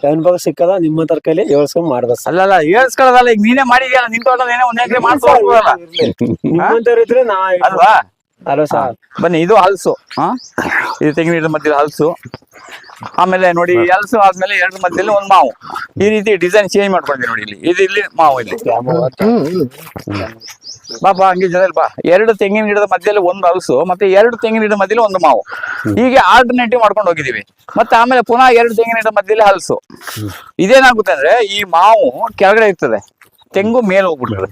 ಅನುಭವ ಸಿಕ್ಕದ ನಿಮ್ಮ ತರ ಕೈಲಿ ಹೇಳ್ಸ್ಕೊಂಡ್ ಮಾಡ್ಬೇಕು ಸರ್. ಅಲ್ಲಲ್ಲ ಹೇಳ್ಸ್ಕೊಳ್ಳೋದಲ್ಲ ಈಗ ನೀನೇ ಮಾಡಿದ್ಯಲ್ಲ ನಿನ್ ತೋಟ ನೀನೇ ಒಂದ್ ಎಕರೆ ಮಾಡ್ಕೊಳ್ಬೋದಲ್ಲ ನಿಮ್ಮಂತವ್ರು ಇದ್ರೆ ನಾ ಅಲ್ವಾ? ಅಲ್ವ ಸರ್. ಬನ್ನಿ ಇದು ಹಲ್ಸು. ಹಾ? ಇದು ತೆಂಗಿನ ಗಿಡದ ಮಧ್ಯದಲ್ಲಿ ಹಲ್ಸು. ಆಮೇಲೆ ನೋಡಿ ಹಲಸು ಆದ್ಮೇಲೆ ಎರಡು ಮಧ್ಯದಲ್ಲಿ ಒಂದು ಮಾವು. ಈ ರೀತಿ ಡಿಸೈನ್ ಚೇಂಜ್ ಮಾಡ್ಕೊಂಡಿ ನೋಡಿ ಇಲ್ಲಿ. ಇದು ಇಲ್ಲಿ ಮಾವು ಇಲ್ಲಿ. ಬಾ ಬಾ ಹಂಗೆ ಜನರಲ್ಲಿ ಬಾ. ಎರಡು ತೆಂಗಿನ ಗಿಡದ ಮಧ್ಯದಲ್ಲಿ ಒಂದು ಹಲಸು ಮತ್ತೆ ಎರಡು ತೆಂಗಿನ ಗಿಡದ ಮಧ್ಯದಲ್ಲಿ ಒಂದು ಮಾವು. ಹೀಗೆ ಆಲ್ಟರ್ನೇಟಿವ್ ಮಾಡ್ಕೊಂಡು ಹೋಗಿದೀವಿ ಮತ್ತೆ ಆಮೇಲೆ ಪುನಃ ಎರಡು ತೆಂಗಿನ ಗಿಡದ ಮಧ್ಯದಲ್ಲಿ ಹಲಸು. ಇದೇನಾಗುತ್ತೆ ಅಂದ್ರೆ ಈ ಮಾವು ಕೆಳಗಡೆ ಇರ್ತದೆ. ತೆಂಗು ಮೇಲೆ ಹೋಗ್ಬಿಡ್ತದೆ.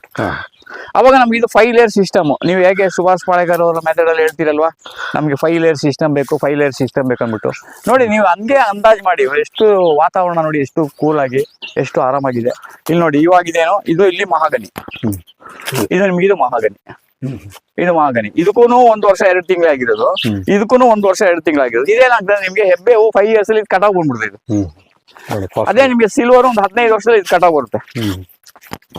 ಅವಾಗ ನಮ್ಗೆ ಇದು ಫೈವ್ ಲೇಯರ್ ಸಿಸ್ಟಮ್ ನೀವು ಹೇಗೆ ಸುಭಾಷ್ ಪಾಳೇಕರ್ ಅವರ ಮೆಥಡ್ ಅಲ್ಲಿ ಹೇಳ್ತೀರಲ್ವಾ? ನಮ್ಗೆ ಫೈವ್ ಲೇಯರ್ ಸಿಸ್ಟಮ್ ಬೇಕು ಫೈವ್ ಲೇಯರ್ ಸಿಸ್ಟಮ್ ಬೇಕಂದ್ಬಿಟ್ಟು ನೋಡಿ ನೀವು ಹಂಗೆ ಅಂದಾಜ್ ಮಾಡಿ. ಎಷ್ಟು ವಾತಾವರಣ ನೋಡಿ ಎಷ್ಟು ಕೂಲ್ ಆಗಿ ಎಷ್ಟು ಆರಾಮಾಗಿದೆ. ಇಲ್ಲಿ ನೋಡಿ ಇವಾಗಿದೇನೋ ಇದು ಇಲ್ಲಿ ಮಹಾಗನಿ. ಇದು ನಿಮ್ಗೆ ಇದು ಮಹಾಗನಿ. ಇದು ಮಹಾಗನಿ. ಇದಕ್ಕೂ ಒಂದು ವರ್ಷ ಎರಡು ತಿಂಗಳಾಗಿರೋದು ಇದಕ್ಕೂ ಒಂದು ವರ್ಷ ಎರಡು ತಿಂಗಳಾಗಿರೋದು ಇದೇನಾಗ್ತದೆ ನಿಮ್ಗೆ ಹೆಬ್ಬೆ ಹೂ ಫೈವ್ ಇಯರ್ಸ್ ಅಲ್ಲಿ ಕಟಾವ್ ಬಂದ್ಬಿಡ್ತದೆ ಅದೇ ನಿಮ್ಗೆ ಸಿಲ್ವರ್ ಒಂದು ಹದಿನೈದು ವರ್ಷದಲ್ಲಿ ಇದು ಕಟಾವ್ ಬರುತ್ತೆ.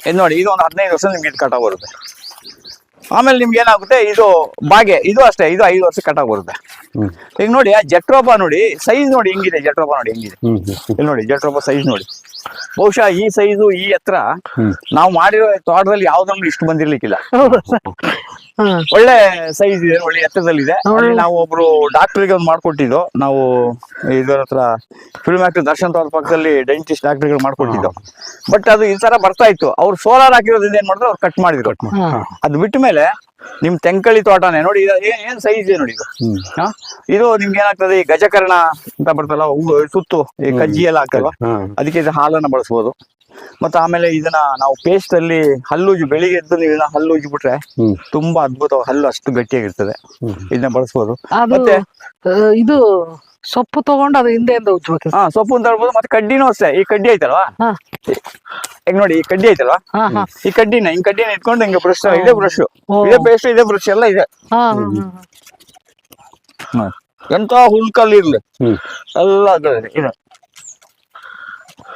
ಇದು ನೋಡಿ ಇದು ಒಂದು ಹದಿನೈದು ವರ್ಷ ನಿಮ್ಗೆ ಇದು ಕಟ್ ಬರುತ್ತೆ. ಆಮೇಲೆ ನಿಮ್ಗೆ ಏನಾಗುತ್ತೆ ಇದು ಬಾಗೆ ಇದು ಅಷ್ಟೇ ಇದು ಐದು ವರ್ಷ ಕಟಾವ್ ಬರುತ್ತೆ. ಈಗ ನೋಡಿ ಆ ಜಟ್ರೋಪ ನೋಡಿ ಸೈಜ್ ನೋಡಿ ಹೆಂಗಿದೆ ಜಟ್ರೋಬಾ ನೋಡಿ ಹೆಂಗಿದೆ. ಇಲ್ಲಿ ನೋಡಿ ಜಟ್ರೋಬಾ ಸೈಜ್ ನೋಡಿ. ಬಹುಶಃ ಈ ಸೈಜು ಈ ಎತ್ತರ ನಾವು ಮಾಡಿರೋ ತೋಟದಲ್ಲಿ ಯಾವ್ದ್ರಲ್ಲೂ ಇಷ್ಟು ಬಂದಿರ್ಲಿಕ್ಕಿಲ್ಲ. ಒಳ್ಳೆ ಸೈಜ್ ಇದೆ ಒಳ್ಳೆ ಎತ್ತರದಲ್ಲಿದೆ. ನಾವು ಒಬ್ರು ಡಾಕ್ಟರ್ಗೆ ಒಂದು ಮಾಡ್ಕೊಟ್ಟಿದ್ದು. ನಾವು ಇದರ ಹತ್ರ ಫಿಲ್ಮ್ ಆಕ್ಟರ್ ದರ್ಶನ್ ಅವ್ರ ಪಕ್ಕದಲ್ಲಿ ಡೆಂಟಿಸ್ಟ್ ಡಾಕ್ಟರ್ಗಳು ಮಾಡ್ಕೊಟ್ಟಿದ್ದು. ಬಟ್ ಅದು ಈ ತರ ಬರ್ತಾ ಇತ್ತು. ಅವ್ರು ಸೋಲಾರ್ ಹಾಕಿರೋದ್ರಿಂದ ಏನ್ ಮಾಡಿದ್ರು ಅವ್ರು ಕಟ್ ಮಾಡಿದ್ರು. ಅದು ಬಿಟ್ಟ ಮೇಲೆ ನಿಮ್ ತೆಂಕಳಿ ತೋಟನೇ. ನೋಡಿ ಏನ್ ಏನ್ ಸೈಜ್ ನೋಡಿ ಇದು? ಹಾ? ಇದು ನಿಮ್ಗೆ ಏನಾಗ್ತದೆ ಈ ಗಜಕರ್ಣ ಅಂತ ಬರ್ತಲ್ಲ ಸುತ್ತು ಈ ಕಜ್ಜಿ ಎಲ್ಲ ಹಾಕ್ತಲ್ವಾ? ಅದಕ್ಕೆ ಇದು ಹಾಲನ್ನ ಬಳಸ್ಬೋದು. ಮತ್ತೆ ಆಮೇಲೆ ಇದನ್ನ ನಾವು ಪೇಸ್ಟ್ ಅಲ್ಲಿ ಹಲ್ಲುಜ್ಜಿ ಬೆಳಿಗ್ಗೆ ಎದ್ದು ನೀವು ಇದನ್ನ ಹಲ್ಲು ಉಜ್ಜಿ ಬಿಟ್ರೆ ತುಂಬಾ ಅದ್ಭುತ ಹಲ್ಲು ಅಷ್ಟು ಗಟ್ಟಿಯಾಗಿರ್ತದೆ. ಇದನ್ನ ಬಳಸ್ಬೋದು. ಮತ್ತೆ ಇದು ಸೊಪ್ಪು ತಗೊಂಡು ಅದು ಹಿಂದೆಯಿಂದ ಉಜ್ಬೇಕು ಹಾ ಸೊಪ್ಪು ಅಂತ ಹೇಳ್ಬೋದು ಮತ್ತೆ ಕಡ್ಡಿನೂ ಅಷ್ಟೇ. ಈ ಕಡ್ಡಿ ಐತಲ್ವಾ? ಹಾ. ಈಗ ನೋಡಿ ಈ ಕಡ್ಡಿ ಐತಲ್ವಾ? ಹಾ ಹಾ. ಈ ಕಡ್ಡಿನ ಈ ಕಡ್ಡಿನ ಇಟ್ಕೊಂಡು ಹಿಂಗೆ ಬ್ರಷ್ ಇದೇ ಬ್ರಷ್ ಓ. ಇದೇ ಪೇಸ್ಟ್ ಇದೇ ಬ್ರಷ್ ಎಲ್ಲ ಇದೆ. ಹಾ ಹಾ ಹಾ. ಎಂತ ಹುಲ್ಕಲ್ ಇರ್ಲಿ. ಹ್ಮ್. ಎಲ್ಲ. ಇದು.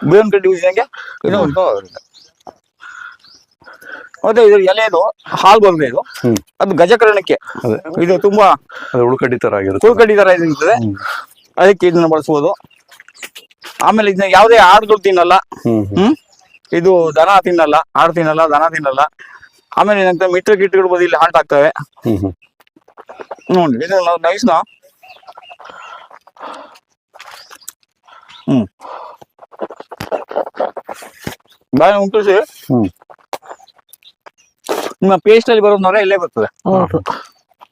ಬೇವಿನ ಕಡ್ಡಿ ಉಜ್ಜಿದಂಗೆ ಇನ್ನೂ. ಮತ್ತೆ ಇದು ಎಲೆದು ಹಾಲು ಬಂದ್ರೆ ಇದು? ಹ್ಮ್. ಅದು ಗಜಕರಣಕ್ಕೆ. ಅದೇ. ಇದು ತುಂಬಾ ಅದು ಉಳ್ಕಡ್ಡಿ ತರ ಆಗಿರುತ್ತೆ. ಹುಳುಕಡ್ಡಿ ತರ ಇರ್ತದೆ ಅದಕ್ಕೆ ಇದನ್ನ ಬಳಸ್ಬೋದು. ಆಮೇಲೆ ಇದನ್ನ ಯಾವುದೇ ಆಡುಗಳು ತಿನ್ನಲ್ಲ. ಹ್ಮ್ ಇದು ದನ ತಿನ್ನಲ್ಲ ಆಡು ತಿನ್ನಲ್ಲ ದನ ತಿನ್ನಲ್ಲ. ಆಮೇಲೆ ಏನಂತ ಮಿಟ್ರ ಗಿಟ್ಟಗಳು ಬದಿ ಇಲ್ಲಿ ಹಾಲ್ಟ್ ಆಗ್ತವೆ. ಹ್ಮ್ ಹ್ಮ್. ನೋಡಿ ಇದು ನೈಸ್ನ ಹ್ಮ್. ಬಾಯಿ ಹ್ಮ್. ನಿಮ್ಮ ಪೇಸ್ಟ್ ಅಲ್ಲಿ ಬರೋದು ನೊರ ಇಲ್ಲೇ ಬರ್ತದೆ.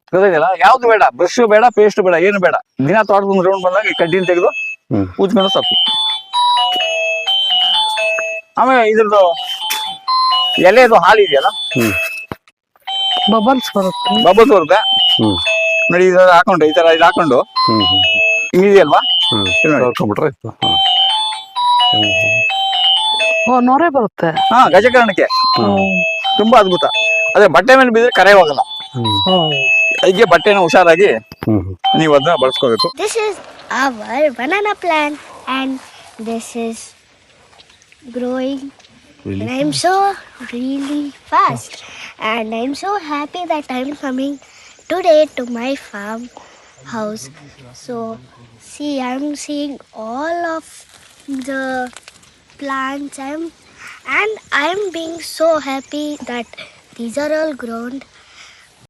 ಹೌದು ಗೊತ್ತಾಗಿಲ್ಲ ಯಾವ್ದು ಬೇಡ ಬ್ರಷ್ ಬೇಡ ಪೇಸ್ಟ್ ಬೇಡ ಏನು ಬೇಡ. ದಿನ ತೋಟದ ಒಂದು ರೌಂಡ್ ಬಂದಾಗ ಕಡ್ಡಿನ ತೆಗೆದು ಉಜ್ಕೊಂಡು ಸಾಕು. ಆಮೇಲೆ ಇದ್ರದ್ದು ಎಲೆದು ಹಾಲು ಇದೆಯಲ್ಲ? ಬಬಲ್ಸ್ ಬರುತ್ತೆ. ಬಬಲ್ಸ್ ಬರುತ್ತೆ. ಹ್ಮ್. ನೋಡಿ ಇದು ಹಾಕೊಂಡು ಈ ತರ ಇದು ಹಾಕೊಂಡು. ಇದೆಯಲ್ವಾ? ಹಿಂಗಿದೆಯಲ್ವಾ ಹ್ಮ್. ಓ ನೊರೆ ಬರುತ್ತೆ. ಹಾ ಗಜಕರಣಕ್ಕೆ. ತುಂಬಾ ಅದ್ಭುತ. ಅದೇ ಬಟ್ಟೆ ಮೇಲೆ ಬಿದ್ರೆ ಕರೆ ಹೋಗಲ್ಲ. ಹ್ಮ್ ಹ್ಮ್ ಅದಕ್ಕೆ ಬಟ್ಟೆನ ಹುಷಾರಾಗಿ ಹ್ಮ್ ಹ್ಮ್ ನೀವು ಅದನ್ನ ಬಳಸ್ಕೋಬೇಕು This is our banana plant and this is growing and I'm so really fast and I'm so happy that I'm coming today to my farm house so see I'm seeing all of the plants I'm and I'm being so happy that these are all grown